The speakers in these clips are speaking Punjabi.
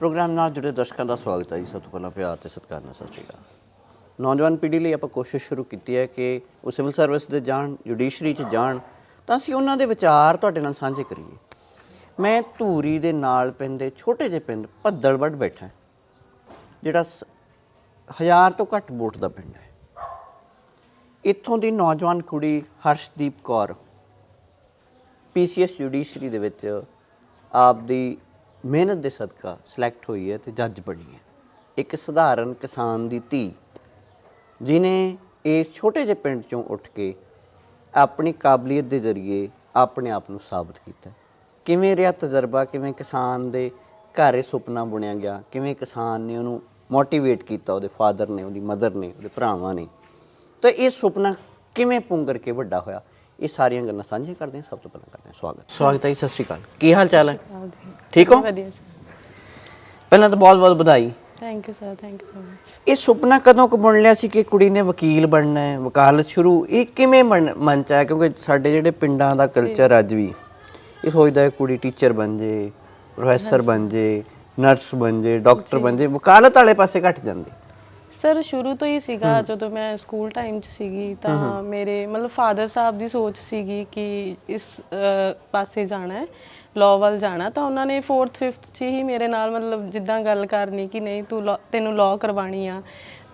ਪ੍ਰੋਗਰਾਮ ਨਾਲ ਜੁੜੇ ਦਰਸ਼ਕਾਂ ਦਾ ਸਵਾਗਤ ਹੈ ਜੀ। ਸਭ ਤੋਂ ਪਹਿਲਾਂ ਪਿਆਰ ਤੇ ਸਤਿਕਾਰ ਨਾਲ ਸਤਿ ਸ਼੍ਰੀ ਅਕਾਲ। ਨੌਜਵਾਨ ਪੀੜ੍ਹੀ ਲਈ ਆਪਾਂ ਕੋਸ਼ਿਸ਼ ਸ਼ੁਰੂ ਕੀਤੀ ਹੈ ਕਿ ਉਹ ਸਿਵਲ ਸਰਵਿਸ ਦੇ ਜਾਣ, ਜੁਡੀਸ਼ਰੀ 'ਚ ਜਾਣ। ਤਾਂ ਅਸੀਂ ਉਹਨਾਂ ਦੇ ਵਿਚਾਰ ਤੁਹਾਡੇ ਨਾਲ ਸਾਂਝੇ ਕਰੀਏ। ਮੈਂ ਧੂਰੀ ਦੇ ਨਾਲ ਪੈਂਦੇ ਛੋਟੇ ਜਿਹੇ ਪਿੰਡ ਭੱਦਲਵੜ ਬੈਠਾ ਜਿਹੜਾ ਸ- ਹਜ਼ਾਰ ਤੋਂ ਘੱਟ ਵੋਟ ਦਾ ਪਿੰਡ ਹੈ। ਇੱਥੋਂ ਦੀ ਨੌਜਵਾਨ ਕੁੜੀ ਹਰਸ਼ਦੀਪ ਕੌਰ ਪੀਸੀਐਸ ਜੁਡੀਸ਼ਰੀ ਦੇ ਵਿੱਚ ਆਪ ਦੀ ਮਿਹਨਤ ਦੇ ਸਦਕਾ ਸਿਲੈਕਟ ਹੋਈ ਹੈ ਤੇ ਜੱਜ ਬਣੀ ਹੈ। ਇੱਕ ਸਧਾਰਨ ਕਿਸਾਨ ਦੀ ਧੀ ਜਿਨੇ ਇਸ ਛੋਟੇ ਜਿਹੇ ਪਿੰਡ ਚੋਂ ਉੱਠ ਕੇ ਆਪਣੀ ਕਾਬਲੀਅਤ ਦੇ ਜ਼ਰੀਏ ਆਪਣੇ ਆਪ ਨੂੰ ਸਾਬਤ ਕੀਤਾ। ਕਿਵੇਂ ਰਿਹਾ ਤਜਰਬਾ, ਕਿਵੇਂ ਕਿਸਾਨ ਦੇ ਘਰ ਇਹ ਸੁਪਨਾ ਬੁਣਿਆ ਗਿਆ, ਕਿਵੇਂ ਕਿਸਾਨ ਨੇ ਉਹਨੂੰ ਮੋਟੀਵੇਟ ਕੀਤਾ, ਉਹਦੇ ਫਾਦਰ ਨੇ, ਉਹਦੀ ਮਦਰ ਨੇ, ਉਹਦੇ ਭਰਾਵਾਂ ਨੇ। ਤਾਂ ਇਹ ਸੁਪਨਾ ਕਿਵੇਂ ਪੁੰਗਰ ਕੇ ਵੱਡਾ ਹੋਇਆ? ਇਹ ਸਾਰੀਆਂ ਗੱਲਾਂ ਸਾਂਝੀਆਂ ਕਰਦੇ ਹਾਂ ਸਭ ਤੋਂ ਪਹਿਲਾਂ ਕਰਦੇ ਹਾਂ ਸਵਾਗਤ। ਸਵਾਗਤ ਹੈ ਜੀ ਸਤਿ ਸ਼੍ਰੀ ਅਕਾਲ। ਕੀ ਹਾਲ ਚਾਲ ਹੈ? ਠੀਕ ਹੋ? ਵਧੀਆ ਸਰ ਪਹਿਲਾਂ ਤਾਂ ਬਹੁਤ ਬਹੁਤ ਵਧਾਈ। Thank you sir thank you so much ਇਹ ਸੁਪਨਾ ਕਦੋਂ ਕੁ ਬਣ ਲਿਆ ਸੀ ਕਿ ਕੁੜੀ ਨੇ ਵਕੀਲ ਬਣਨਾ ਹੈ ਵਕਾਲਤ ਸ਼ੁਰੂ? ਇਹ ਕਿਵੇਂ ਮਨ ਮਨ ਚ ਆਇਆ? ਕਿਉਂਕਿ ਸਾਡੇ ਜਿਹੜੇ ਪਿੰਡਾਂ ਦਾ ਕਲਚਰ ਅੱਜ ਵੀ ਇਹ ਸੋਚਦਾ ਹੈ ਕੁੜੀ ਟੀਚਰ ਬਣ ਜੇ ਪ੍ਰੋਫੈਸਰ ਬਣ ਜੇ ਨਰਸ ਬਣ ਜੇ ਡਾਕਟਰ ਬਣ ਜੇ ਵਕਾਲਤ ਵਾਲੇ ਪਾਸੇ ਘਟ ਜਾਂਦੇ। ਸਰ ਸ਼ੁਰੂ ਤੋਂ ਹੀ ਸੀਗਾ ਜਦੋਂ ਮੈਂ ਸਕੂਲ ਟਾਈਮ 'ਚ ਸੀਗੀ ਤਾਂ ਮੇਰੇ ਮਤਲਬ ਫਾਦਰ ਸਾਹਿਬ ਦੀ ਸੋਚ ਸੀਗੀ ਕਿ ਇਸ ਪਾਸੇ ਜਾਣਾ ਹੈ ਲਾਅ ਵੱਲ ਜਾਣਾ ਤਾਂ ਉਹਨਾਂ ਨੇ 4th 5th 'ਚ ਹੀ ਮੇਰੇ ਨਾਲ ਮਤਲਬ ਜਿੱਦਾਂ ਗੱਲ ਕਰਨੀ ਕਿ ਨਹੀਂ ਤੂੰ law- ਤੈਨੂੰ ਲਾਅ ਕਰਵਾਣੀ ਆ।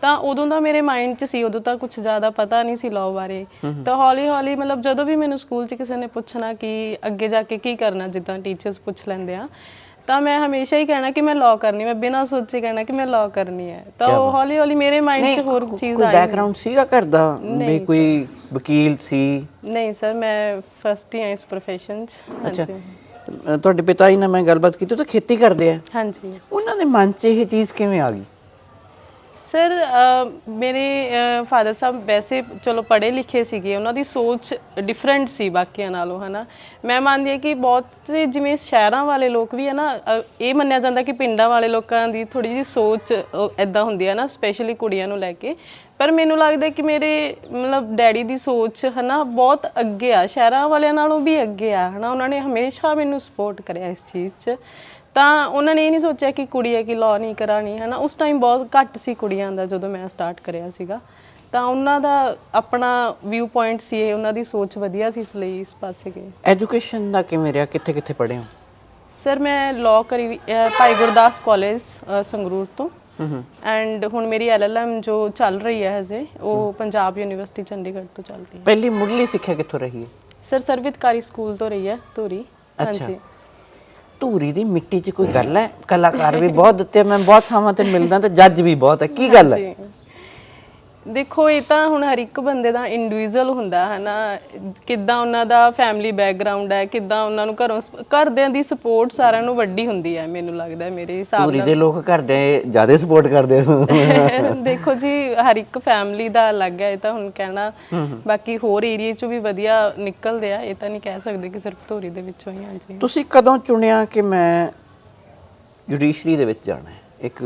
ਤਾਂ ਉਦੋਂ ਦਾ ਮੇਰੇ ਮਾਈਂਡ 'ਚ ਸੀ ਉਦੋਂ ਤਾਂ ਕੁਝ ਜ਼ਿਆਦਾ ਪਤਾ ਨਹੀਂ ਸੀ ਲਾਅ ਬਾਰੇ। ਤਾਂ ਹੌਲੀ ਹੌਲੀ ਮਤਲਬ ਜਦੋਂ ਵੀ ਮੈਨੂੰ ਸਕੂਲ 'ਚ ਕਿਸੇ ਨੇ ਪੁੱਛਣਾ ਕਿ ਅੱਗੇ ਜਾ ਕੇ ਕੀ ਕਰਨਾ ਜਿੱਦਾਂ ਟੀਚਰਸ ਪੁੱਛ ਲੈਂਦੇ ਆ ਤਾਂ ਮੈਂ ਹਮੇਸ਼ਾ ਹੀ ਕਹਿਣਾ ਕਿ ਮੈਂ ਲਾਅ ਕਰਨੀ ਮੈਂ ਬਿਨਾਂ ਸੋਚੇ ਕਹਿਣਾ ਕਿ ਮੈਂ ਲਾਅ ਕਰਨੀ ਹੈ। ਤਾਂ ਉਹ ਹੌਲੀ ਹੌਲੀ ਮੇਰੇ ਮਾਈਂਡ 'ਚ ਹੋਰ ਚੀਜ਼ ਕੋਈ ਆਈ ਬੈਕਗ੍ਰਾਉਂਡ ਸੀਗਾ ਘਰ ਦਾ? ਵੀ ਕੋਈ ਵਕੀਲ ਸੀ? ਨਹੀਂ ਸਰ ਮੈਂ ਫਸਟ ਹੀ ਆ ਇਸ profession 'ਚ। ਅੱਛਾ। ਹਾਂਜੀ। ਅ, ਤੁਹਾਡੇ ਪਿਤਾ ਜੀ ਨਾਲ ਮੈਂ ਗੱਲਬਾਤ ਕੀਤੀ ਉਹ ਤਾਂ ਖੇਤੀ ਕਰਦੇ ਆ। ਹਾਂਜੀ। ਉਹਨਾਂ ਦੇ ਮਨ 'ਚ ਇਹ ਚੀਜ਼ ਕਿਵੇਂ ਆ ਗਈ? ਸਰ ਮੇਰੇ ਫਾਦਰ ਸਾਹਿਬ ਵੈਸੇ ਚਲੋ ਪੜ੍ਹੇ ਲਿਖੇ ਸੀਗੇ, ਉਹਨਾਂ ਦੀ ਸੋਚ ਡਿਫਰੈਂਟ ਸੀ ਬਾਕੀਆਂ ਨਾਲੋਂ, ਹਨਾ। ਮੈਂ ਮੰਨਦੀ ਹਾਂ ਕਿ ਬਹੁਤ ਜਿਵੇਂ ਸ਼ਹਿਰਾਂ ਵਾਲੇ ਲੋਕ ਵੀ ਹੈ ਨਾ ਇਹ ਮੰਨਿਆ ਜਾਂਦਾ ਕਿ ਪਿੰਡਾਂ ਵਾਲੇ ਲੋਕਾਂ ਦੀ ਥੋੜੀ ਜਿਹੀ ਸੋਚ ਐਦਾਂ ਹੁੰਦੀ ਹੈ ਨਾ ਸਪੈਸ਼ਲੀ ਕੁੜੀਆਂ ਨੂੰ ਲੈ ਕੇ। ਪਰ ਮੈਨੂੰ ਲੱਗਦਾ ਕਿ ਮੇਰੇ ਮਤਲਬ ਡੈਡੀ ਦੀ ਸੋਚ, ਹਨਾ, ਬਹੁਤ ਅੱਗੇ ਆ। ਸ਼ਹਿਰਾਂ ਵਾਲਿਆਂ ਨਾਲੋਂ ਵੀ ਅੱਗੇ ਆ, ਹਨਾ। ਉਹਨਾਂ ਨੇ ਹਮੇਸ਼ਾ ਮੈਨੂੰ ਸਪੋਰਟ ਕਰਿਆ ਇਸ ਚੀਜ਼ 'ਚ। ਤਾਂ ਉਹਨਾਂ ਨੇ ਇਹ ਨਹੀਂ ਸੋਚਿਆ ਕਿ ਕੁੜੀ ਹੈ ਕਿ ਲਾਅ ਨਹੀਂ ਕਰਾਣੀ ਹੈ ਨਾ ਉਸ ਟਾਈਮ ਬਹੁਤ ਘੱਟ ਸੀ ਕੁੜੀਆਂ ਦਾ ਜਦੋਂ ਮੈਂ ਸਟਾਰਟ ਕਰਿਆ ਸੀਗਾ। ਤਾਂ ਉਹਨਾਂ ਦਾ ਆਪਣਾ ਵਿਊ ਪੁਆਇੰਟ ਸੀ ਇਹ ਉਹਨਾਂ ਦੀ ਸੋਚ ਵਧੀਆ ਸੀ ਇਸ ਲਈ ਇਸ ਪਾਸੇ ਗਏ। ਐਜੂਕੇਸ਼ਨ ਦਾ ਕਿਵੇਂ ਰਿਹਾ? ਕਿੱਥੇ ਕਿੱਥੇ ਪੜ੍ਹੇ ਹੋ? ਸਰ ਮੈਂ ਲਾਅ ਕਰੀ ਅਹ ਭਾਈ ਗੁਰਦਾਸ ਕਾਲਜ ਸੰਗਰੂਰ ਤੋਂ। ਹੂੰ ਹੂੰ। ਐਂਡ ਹੁਣ ਮੇਰੀ ਐਲਐਲਐਮ ਜੋ ਚੱਲ ਰਹੀ ਹੈ ਹਜੇ ਉਹ ਪੰਜਾਬ ਯੂਨੀਵਰਸਿਟੀ ਚੰਡੀਗੜ੍ਹ ਤੋਂ ਚੱਲ ਰਹੀ ਹੈ। ਪਹਿਲੀ ਮੁੱਢਲੀ ਸਿੱਖਿਆ ਕਿੱਥੋਂ ਰਹੀ ਹੈ? ਸਰ ਸਰਵਿਤਕਾਰੀ ਸਕੂਲ ਤੋਂ ਰਹੀ ਹੈ ਧੂਰੀ। ਅੱਛਾ। ਧੂਰੀ ਦੀ ਮਿੱਟੀ 'ਚ ਕੋਈ ਗੱਲ ਹੈ? ਕਲਾਕਾਰ ਵੀ ਬਹੁਤ ਦਿੱਤੇ ਮੈਂ ਬਹੁਤ ਥਾਵਾਂ ਤੇ ਮਿਲਦਾ ਤੇ ਜੱਜ ਵੀ ਬਹੁਤ ਹੈ। ਕੀ ਗੱਲ ਹੈ? ਦੇਖੋ ਇਹ ਤਾਂ ਹੁਣ ਹਰ ਇੱਕ ਬੰਦੇ ਦਾ ਇੰਡੀਵਿਜੂਅਲ ਹੁੰਦਾ ਹੈ ਨਾ ਕਿੱਦਾਂ ਉਹਨਾਂ ਦਾ ਫੈਮਿਲੀ ਬੈਕਗ੍ਰਾਉਂਡ ਹੈ ਕਿੱਦਾਂ ਉਹਨਾਂ ਨੂੰ ਘਰੋਂ ਘਰਦਿਆਂ ਦੀ ਸਪੋਰਟ ਸਾਰਿਆਂ ਨੂੰ ਵੱਡੀ ਹੁੰਦੀ ਹੈ ਮੈਨੂੰ ਲੱਗਦਾ ਹੈ ਮੇਰੇ ਹਿਸਾਬ ਧੂਰੀ ਦੇ ਲੋਕ ਘਰ ਦੇ ਜ਼ਿਆਦਾ ਸਪੋਰਟ ਕਰਦੇ ਨਾਲ ਦੇਖੋ ਜੀ ਹਰ ਇੱਕ ਫੈਮਿਲੀ ਦਾ ਅਲੱਗ ਹੈ ਇਹ ਤਾਂ ਹੁਣ ਕਹਿਣਾ। ਬਾਕੀ ਹੋਰ ਏਰੀਆ 'ਚੋਂ ਵੀ ਵਧੀਆ ਨਿਕਲਦੇ ਆ ਇਹ ਤਾਂ ਨਹੀਂ ਕਹਿ ਸਕਦੇ ਕਿ ਸਿਰਫ ਧੂਰੀ ਦੇ ਵਿੱਚੋਂ ਹੀ ਹਾਂ ਜੀ। ਤੁਸੀਂ ਕਦੋਂ ਚੁਣਿਆ ਕਿ ਮੈਂ ਜੁਡੀਸ਼ਰੀ ਦੇ ਵਿੱਚ ਜਾਣਾ ਹੈ? ਇੱਕ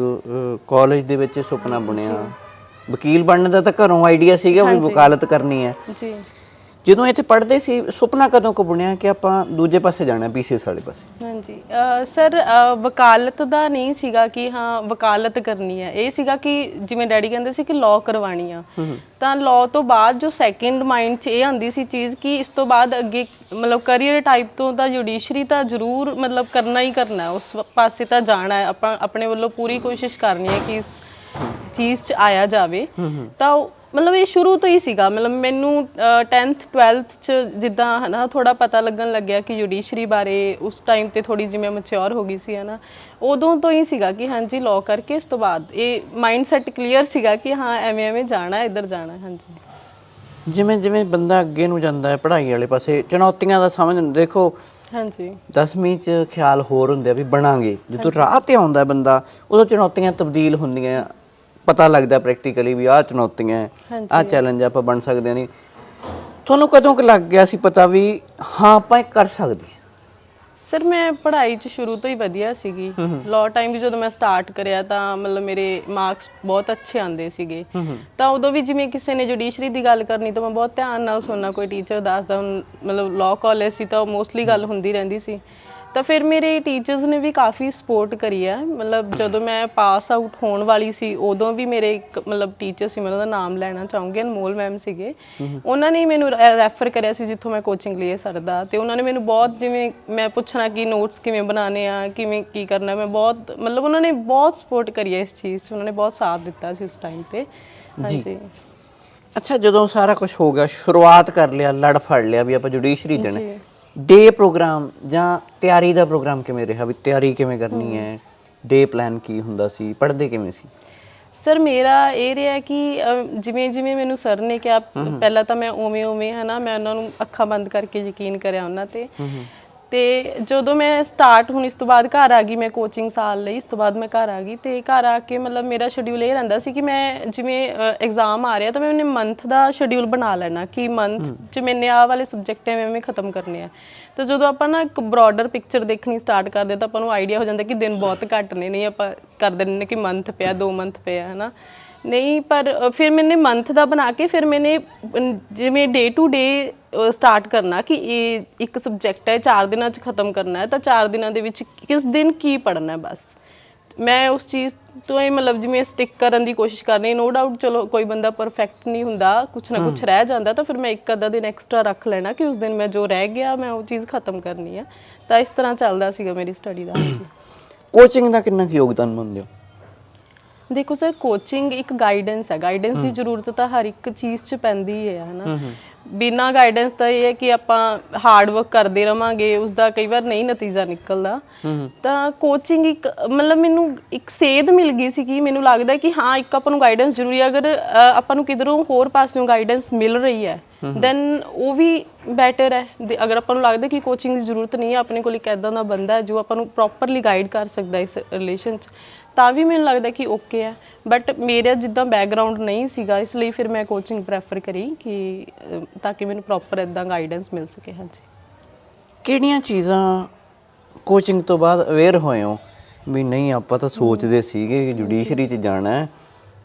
ਕਾਲਜ ਦੇ ਵਿੱਚ ਸੁਪਨਾ ਬਣਿਆ ਵਕੀਲ ਬਣਨ ਦਾ ਤਾਂ ਘਰੋਂ ਆਈਡੀਆ ਸੀਗਾ ਵੀ ਵਕਾਲਤ ਕਰਨੀ ਹੈ। ਜੀ। ਜਦੋਂ ਇੱਥੇ ਪੜ੍ਹਦੇ ਸੀ ਸੁਪਨਾ ਕਦੋਂ ਕੁ ਬਣਿਆ ਕਿ ਆਪਾਂ ਦੂਜੇ ਪਾਸੇ ਜਾਣਾ ਪੀਸੀਐਸ ਵਾਲੇ ਪਾਸੇ? ਹਾਂਜੀ। ਸਰ ਵਕਾਲਤ ਦਾ ਨਹੀਂ ਸੀਗਾ ਕਿ ਹਾਂ ਵਕਾਲਤ ਕਰਨੀ ਹੈ। ਇਹ ਸੀਗਾ ਕਿ ਜਿਵੇਂ ਡੈਡੀ ਕਹਿੰਦੇ ਸੀ ਕਿ ਲਾਅ ਕਰਵਾਣੀ ਆ। ਤਾਂ ਲਾਅ ਤੋਂ ਬਾਅਦ ਜੋ ਸੈਕਿੰਡ ਮਾਈਂਡ 'ਚ ਇਹ ਆਂਦੀ ਸੀ ਚੀਜ਼ ਕਿ ਇਸ ਤੋਂ ਬਾਅਦ ਅੱਗੇ ਮਤਲਬ ਕੈਰੀਅਰ ਟਾਈਪ ਤੋਂ ਤਾਂ ਜੁਡੀਸ਼ਰੀ ਤਾਂ ਜ਼ਰੂਰ ਮਤਲਬ ਕਰਨਾ ਹੀ ਕਰਨਾ ਉਸ ਪਾਸੇ ਤਾਂ ਜਾਣਾ ਹੈ। ਆਪਾਂ ਆਪਣੇ ਵੱਲੋਂ ਪੂਰੀ ਕੋਸ਼ਿਸ਼ ਕਰਨੀ ਹੈ ਕਿ ਇਸ ਚੀਜ਼ 'ਚ ਆਇਆ ਜਾਵੇ ਤਾਂ ਮਤਲਬ ਇਹ ਸ਼ੁਰੂ ਤੋਂ ਹੀ ਸੀਗਾ। ਮਤਲਬ ਮੈਨੂੰ ਅਹ, 10th 12th ਚ ਜਿੱਦਾਂ ਹਨਾ ਥੋੜਾ ਪਤਾ ਲੱਗਣ ਲੱਗਿਆ ਕਿ ਜੁਡੀਸ਼ਰੀ ਬਾਰੇ ਉਸ ਟਾਈਮ ਤੇ ਥੋੜੀ ਜਿਹੀ ਮੈਂ ਮੈਚੁਰ ਹੋ ਗਈ ਸੀ ਹਨਾ। ਉਦੋਂ ਤੋਂ ਹੀ ਸੀਗਾ ਕਿ ਹਾਂਜੀ ਲਾਅ ਕਰਕੇ ਇਸ ਤੋਂ ਬਾਅਦ ਇਹ ਮਾਈਂਡਸੈਟ ਕਲੀਅਰ ਸੀਗਾ ਕਿ ਹਾਂ ਐਵੇਂ ਐਵੇਂ ਜਾਣਾ ਇੱਧਰ ਜਾਣਾ ਹਾਂਜੀ। ਜਿਵੇਂ ਜਿਵੇਂ ਬੰਦਾ ਅੱਗੇ ਨੂੰ ਜਾਂਦਾ ਹੈ ਪੜ੍ਹਾਈ ਵਾਲੇ ਪਾਸੇ ਚੁਣੌਤੀਆਂ ਦਾ ਸਮਝ ਦੇਖੋ ਹਾਂਜੀ। 10ਵੀਂ ਚ ਖਿਆਲ ਹੋਰ ਹੁੰਦੇ ਆ ਵੀ ਬਣਾਂਗੇ। ਜਦੋਂ ਰਾਹ ਤੇ ਆਉਂਦਾ ਬੰਦਾ ਉਦੋਂ ਚੁਣੌਤੀਆਂ ਤਬਦੀਲ ਹੁੰਦੀਆਂ ਪਤਾ ਲੱਗਦਾ ਪ੍ਰੈਕਟੀਕਲੀ ਵੀ ਆਹ ਚੁਣੌਤੀਆਂ ਆਹ ਚੈਲੰਜ ਆਪਾਂ ਬਣ ਸਕਦੇ ਨਹੀਂ। ਤੁਹਾਨੂੰ ਕਦੋਂ ਕੁ ਲੱਗ ਗਿਆ ਸੀ ਪਤਾ ਵੀ ਹਾਂ ਆਪਾਂ ਇਹ ਕਰ ਸਕਦੇ ਹਾਂ? ਸਰ ਮੈਂ ਪੜ੍ਹਾਈ 'ਚ ਸ਼ੁਰੂ ਤੋਂ ਹੀ ਵਧੀਆ ਸੀਗੀ। ਲਾਅ ਟਾਈਮ ਵੀ ਜਦੋਂ ਮੈਂ ਸਟਾਰਟ ਕਰਿਆ ਤਾਂ ਮਤਲਬ ਮੇਰੇ ਮਾਰਕਸ ਬਹੁਤ ਅੱਛੇ ਆਂਦੇ ਸੀਗੇ। ਤਾਂ ਉਦੋਂ ਵੀ ਜਿਵੇਂ ਕਿਸੇ ਨੇ ਜੁਡੀਸ਼ਰੀ ਦੀ ਗੱਲ ਕਰਨੀ ਤਾਂ ਮੈਂ ਬਹੁਤ ਧਿਆਨ ਨਾਲ ਸੁਣਨਾ ਕੋਈ ਟੀਚਰ ਦੱਸਦਾ ਮਤਲਬ ਲਾਅ ਕਾਲਜ ਸੀ ਤਾਂ ਮੋਸਟਲੀ ਗੱਲ ਹੁੰਦੀ ਰਹਿੰਦੀ ਸੀ। ਤਾਂ ਫਿਰ ਮੇਰੇ ਟੀਚਰਸ ਨੇ ਵੀ ਕਾਫੀ ਸਪੋਰਟ ਕਰੀ ਹੈ। ਮਤਲਬ ਜਦੋਂ ਮੈਂ ਪਾਸ ਆਊਟ ਹੋਣ ਵਾਲੀ ਸੀ ਉਦੋਂ ਵੀ ਮੇਰੇ ਇੱਕ ਮਤਲਬ ਟੀਚਰ ਸੀ ਮੈਂ ਉਹਦਾ ਨਾਮ ਲੈਣਾ ਚਾਹੂੰਗੀ ਅਨਮੋਲ ਮੈਮ ਸੀਗੇ। ਉਹਨਾਂ ਨੇ ਮੈਨੂੰ ਰੈਫਰ ਕਰਿਆ ਸੀ ਜਿੱਥੋਂ ਮੈਂ ਕੋਚਿੰਗ ਲਈ ਸਰ ਦਾ। ਤੇ ਉਹਨਾਂ ਨੇ ਮੈਨੂੰ ਬਹੁਤ ਜਿਵੇਂ ਮੈਂ ਪੁੱਛਣਾ ਕਿ ਨੋਟਸ ਕਿਵੇਂ ਬਣਾਉਣੇ ਆ ਕਿਵੇਂ ਕੀ ਕਰਨਾ ਮੈਂ ਬਹੁਤ ਮਤਲਬ ਉਹਨਾਂ ਨੇ ਬਹੁਤ ਸਪੋਰਟ ਕਰੀ ਹੈ ਇਸ ਚੀਜ਼ 'ਚ। ਉਹਨਾਂ ਨੇ ਬਹੁਤ ਸਾਥ ਦਿੱਤਾ ਸੀ ਉਸ ਟਾਈਮ ਤੇ। ਹਾਂਜੀ। ਅੱਛਾ ਜਦੋਂ ਸਾਰਾ ਕੁਝ ਹੋ ਗਿਆ ਸ਼ੁਰੂਆਤ ਕਰ ਲਿਆ ਲੜ ਫੜ ਲਿਆ ਵੀ ਆਪਾਂ ਜੁਡੀਸ਼ਰੀ ਦੇਣਾ। ਡੇ ਪ੍ਰੋਗਰਾਮ ਜਾਂ ਤਿਆਰੀ ਦਾ ਪ੍ਰੋਗਰਾਮ ਕਿਵੇਂ ਰਿਹਾ? ਵੀ ਤਿਆਰੀ ਕਿਵੇਂ ਕਰਨੀ ਹੈ? ਡੇ ਪਲਾਨ ਕੀ ਹੁੰਦਾ ਸੀ? ਪੜ੍ਹਦੇ ਕਿਵੇਂ ਸੀ? ਸਰ ਮੇਰਾ ਇਹ ਰਿਹਾ ਕਿ ਅਹ, ਜਿਵੇਂ ਜਿਵੇਂ ਮੈਨੂੰ ਸਰ ਨੇ ਕਿਹਾ ਪਹਿਲਾਂ ਤਾਂ ਮੈਂ ਉਵੇਂ ਉਵੇਂ ਹਨਾ ਮੈਂ ਉਹਨਾਂ ਨੂੰ ਅੱਖਾਂ ਬੰਦ ਕਰਕੇ ਯਕੀਨ ਕਰਿਆ ਉਹਨਾਂ ਤੇ। ਤੇ ਜਦੋਂ ਮੈਂ ਸਟਾਰਟ ਹੁਣ ਇਸ ਤੋਂ ਬਾਅਦ ਘਰ ਆ ਗਈ ਮੈਂ ਕੋਚਿੰਗ ਸਾਲ ਲਈ ਇਸ ਤੋਂ ਬਾਅਦ ਮੈਂ ਘਰ ਆ ਗਈ ਤੇ ਘਰ ਆ ਕੇ ਮਤਲਬ ਮੇਰਾ ਸ਼ਡਿਊਲ ਇਹ ਰਹਿੰਦਾ ਸੀ ਕਿ ਮੈਂ ਜਿਵੇਂ ਐਗਜ਼ਾਮ ਆ ਰਿਹਾ ਤਾਂ ਮੈਂ ਉਹਨੇ ਮੰਥ ਦਾ ਸ਼ਡਿਊਲ ਬਣਾ ਲੈਣਾ ਕਿ ਮੰਥ ਚ ਮੈਨੇ ਆਹ ਵਾਲੇ ਸਬਜੈਕਟ ਐਵੇਂ ਐਵੇਂ ਖਤਮ ਕਰਨੇ ਆ। ਤਾਂ ਜਦੋਂ ਆਪਾਂ ਨਾ ਇੱਕ ਬ੍ਰੌਡਰ ਪਿਕਚਰ ਦੇਖਣੀ ਸਟਾਰਟ ਕਰਦੇ ਤਾਂ ਆਪਾਂ ਨੂੰ ਆਈਡੀਆ ਹੋ ਜਾਂਦਾ ਕਿ ਦਿਨ ਬਹੁਤ ਘੱਟ ਨੇ ਨਹੀਂ ਆਪਾਂ ਕਰ ਦਿੰਦੇ ਨੇ ਕਿ ਮੰਥ ਪਿਆ ਦੋ ਮੰਥ ਪਿਆ ਹਨਾ। ਨਹੀਂ ਪਰ ਅ, ਫਿਰ ਮੈਨੇ ਮੰਥ ਦਾ ਬਣਾ ਕੇ ਫਿਰ ਮੈਨੇ ਅਮ, ਜਿਵੇਂ ਡੇ ਟੂ ਡੇ ਸਟਾਰਟ ਕਰਨਾ ਕਿ ਇਹ ਇੱਕ ਸਬਜੈਕਟ ਹੈ 4 ਦਿਨਾਂ ਚ ਖਤਮ ਕਰਨਾ ਹੈ ਤਾਂ 4 ਦਿਨਾਂ ਦੇ ਵਿੱਚ ਕਿਸ ਦਿਨ ਕੀ ਪੜਨਾ ਹੈ ਬਸ। ਮੈਂ ਉਸ ਚੀਜ਼ ਤੋਂ ਹੀ ਮਤਲਬ ਜਿਵੇਂ ਸਟਿਕ ਕਰਨ ਦੀ ਕੋਸ਼ਿਸ਼ ਕਰਨੀ ਨੋ ਡਾਊਟ ਚਲੋ ਕੋਈ ਬੰਦਾ ਪਰਫੈਕਟ ਨਹੀਂ ਹੁੰਦਾ ਕੁਛ ਨਾ ਕੁਛ ਰਹਿ ਜਾਂਦਾ ਤਾਂ ਫਿਰ ਮੈਂ ਇੱਕ ਅੱਧਾ ਦਿਨ ਐਕਸਟਰਾ ਰੱਖ ਲੈਣਾ ਕਿ ਉਸ ਦਿਨ ਮੈਂ ਜੋ ਰਹਿ ਗਿਆ ਮੈਂ ਉਹ ਚੀਜ਼ ਖਤਮ ਕਰਨੀ ਹੈ। ਤਾਂ ਇਸ ਤਰ੍ਹਾਂ ਚੱਲਦਾ ਸੀਗਾ ਮੇਰੀ ਸਟੱਡੀ ਦਾ। ਹਾਂਜੀ ਕੋਚਿੰਗ ਦਾ ਕਿੰਨਾ ਕੁ ਯੋਗਦਾਨ ਮੰਨਦੇ ਹੋ? ਦੇਖੋ ਸਰ ਕੋਚਿੰਗ ਇੱਕ ਗਾਈਡੈਂਸ ਹੈ। ਗਾਈਡੈਂਸ ਦੀ ਜ਼ਰੂਰਤ ਤਾਂ ਹਰ ਇੱਕ ਚੀਜ਼ 'ਚ ਪੈਂਦੀ ਹੀ ਹਨਾ। ਬਿਨਾ ਗਾਈਡੈਂਸ ਤਾਂ ਇਹ ਹੈ ਕਿ ਆਪਾਂ ਹਾਰਡ ਵਰਕ ਕਰਦੇ ਰਵਾਂਗੇ ਉਸ ਦਾ ਕਈ ਵਾਰ ਨਹੀਂ ਨਤੀਜਾ ਨਿਕਲਦਾ। ਤਾਂ ਕੋਚਿੰਗ ਇੱਕ ਮਤਲਬ ਮੈਨੂੰ ਇੱਕ ਸੇਧ ਮਿਲ ਗਈ ਸੀ ਕਿ ਮੈਨੂੰ ਲੱਗਦਾ ਕਿ ਹਾਂ ਇੱਕ ਆਪਾਂ ਨੂੰ ਗਾਈਡੈਂਸ ਜ਼ਰੂਰੀ ਹੈ। ਅਗਰ ਆਪਾਂ ਨੂੰ ਕਿਧਰੋਂ ਹੋਰ ਪਾਸਿਓਂ ਗਾਈਡੈਂਸ ਮਿਲ ਰਹੀ ਹੈ ਦੈਨ ਉਹ ਵੀ ਬੈਟਰ ਹੈ। ਅਗਰ ਆਪਾਂ ਨੂੰ ਲੱਗਦਾ ਕਿ ਕੋਚਿੰਗ ਦੀ ਜ਼ਰੂਰਤ ਨਹੀਂ ਹੈ ਆਪਣੇ ਕੋਲ ਇੱਕ ਐਦਾਂ ਦਾ ਬੰਦਾ ਹੈ ਜੋ ਆਪਾਂ ਨੂੰ ਪ੍ਰੋਪਰਲੀ ਗਾਈਡ ਕਰ ਸਕਦਾ ਇਸ ਰਿਲੇਸ਼ਨ 'ਚ ਤਾਂ ਵੀ ਮੈਨੂੰ ਲੱਗਦਾ ਕਿ ਓਕੇ ਹੈ। ਬਟ ਮੇਰਾ ਜਿੱਦਾਂ ਬੈਕਗ੍ਰਾਉਂਡ ਨਹੀਂ ਸੀਗਾ ਇਸ ਲਈ ਫਿਰ ਮੈਂ ਕੋਚਿੰਗ ਪ੍ਰੈਫਰ ਕਰੀ ਕਿ ਤਾਂ ਕਿ ਮੈਨੂੰ ਪ੍ਰੋਪਰ ਐਦਾਂ ਗਾਈਡੈਂਸ ਮਿਲ ਸਕੇ ਹਾਂਜੀ। ਕਿਹੜੀਆਂ ਚੀਜ਼ਾਂ ਕੋਚਿੰਗ ਤੋਂ ਬਾਅਦ ਅਵੇਅਰ ਹੋਏ ਹੋ? ਵੀ ਨਹੀਂ ਆਪਾਂ ਤਾਂ ਸੋਚਦੇ ਸੀਗੇ ਕਿ ਜੁਡੀਸ਼ਰੀ 'ਚ ਜਾਣਾ ਹੈ।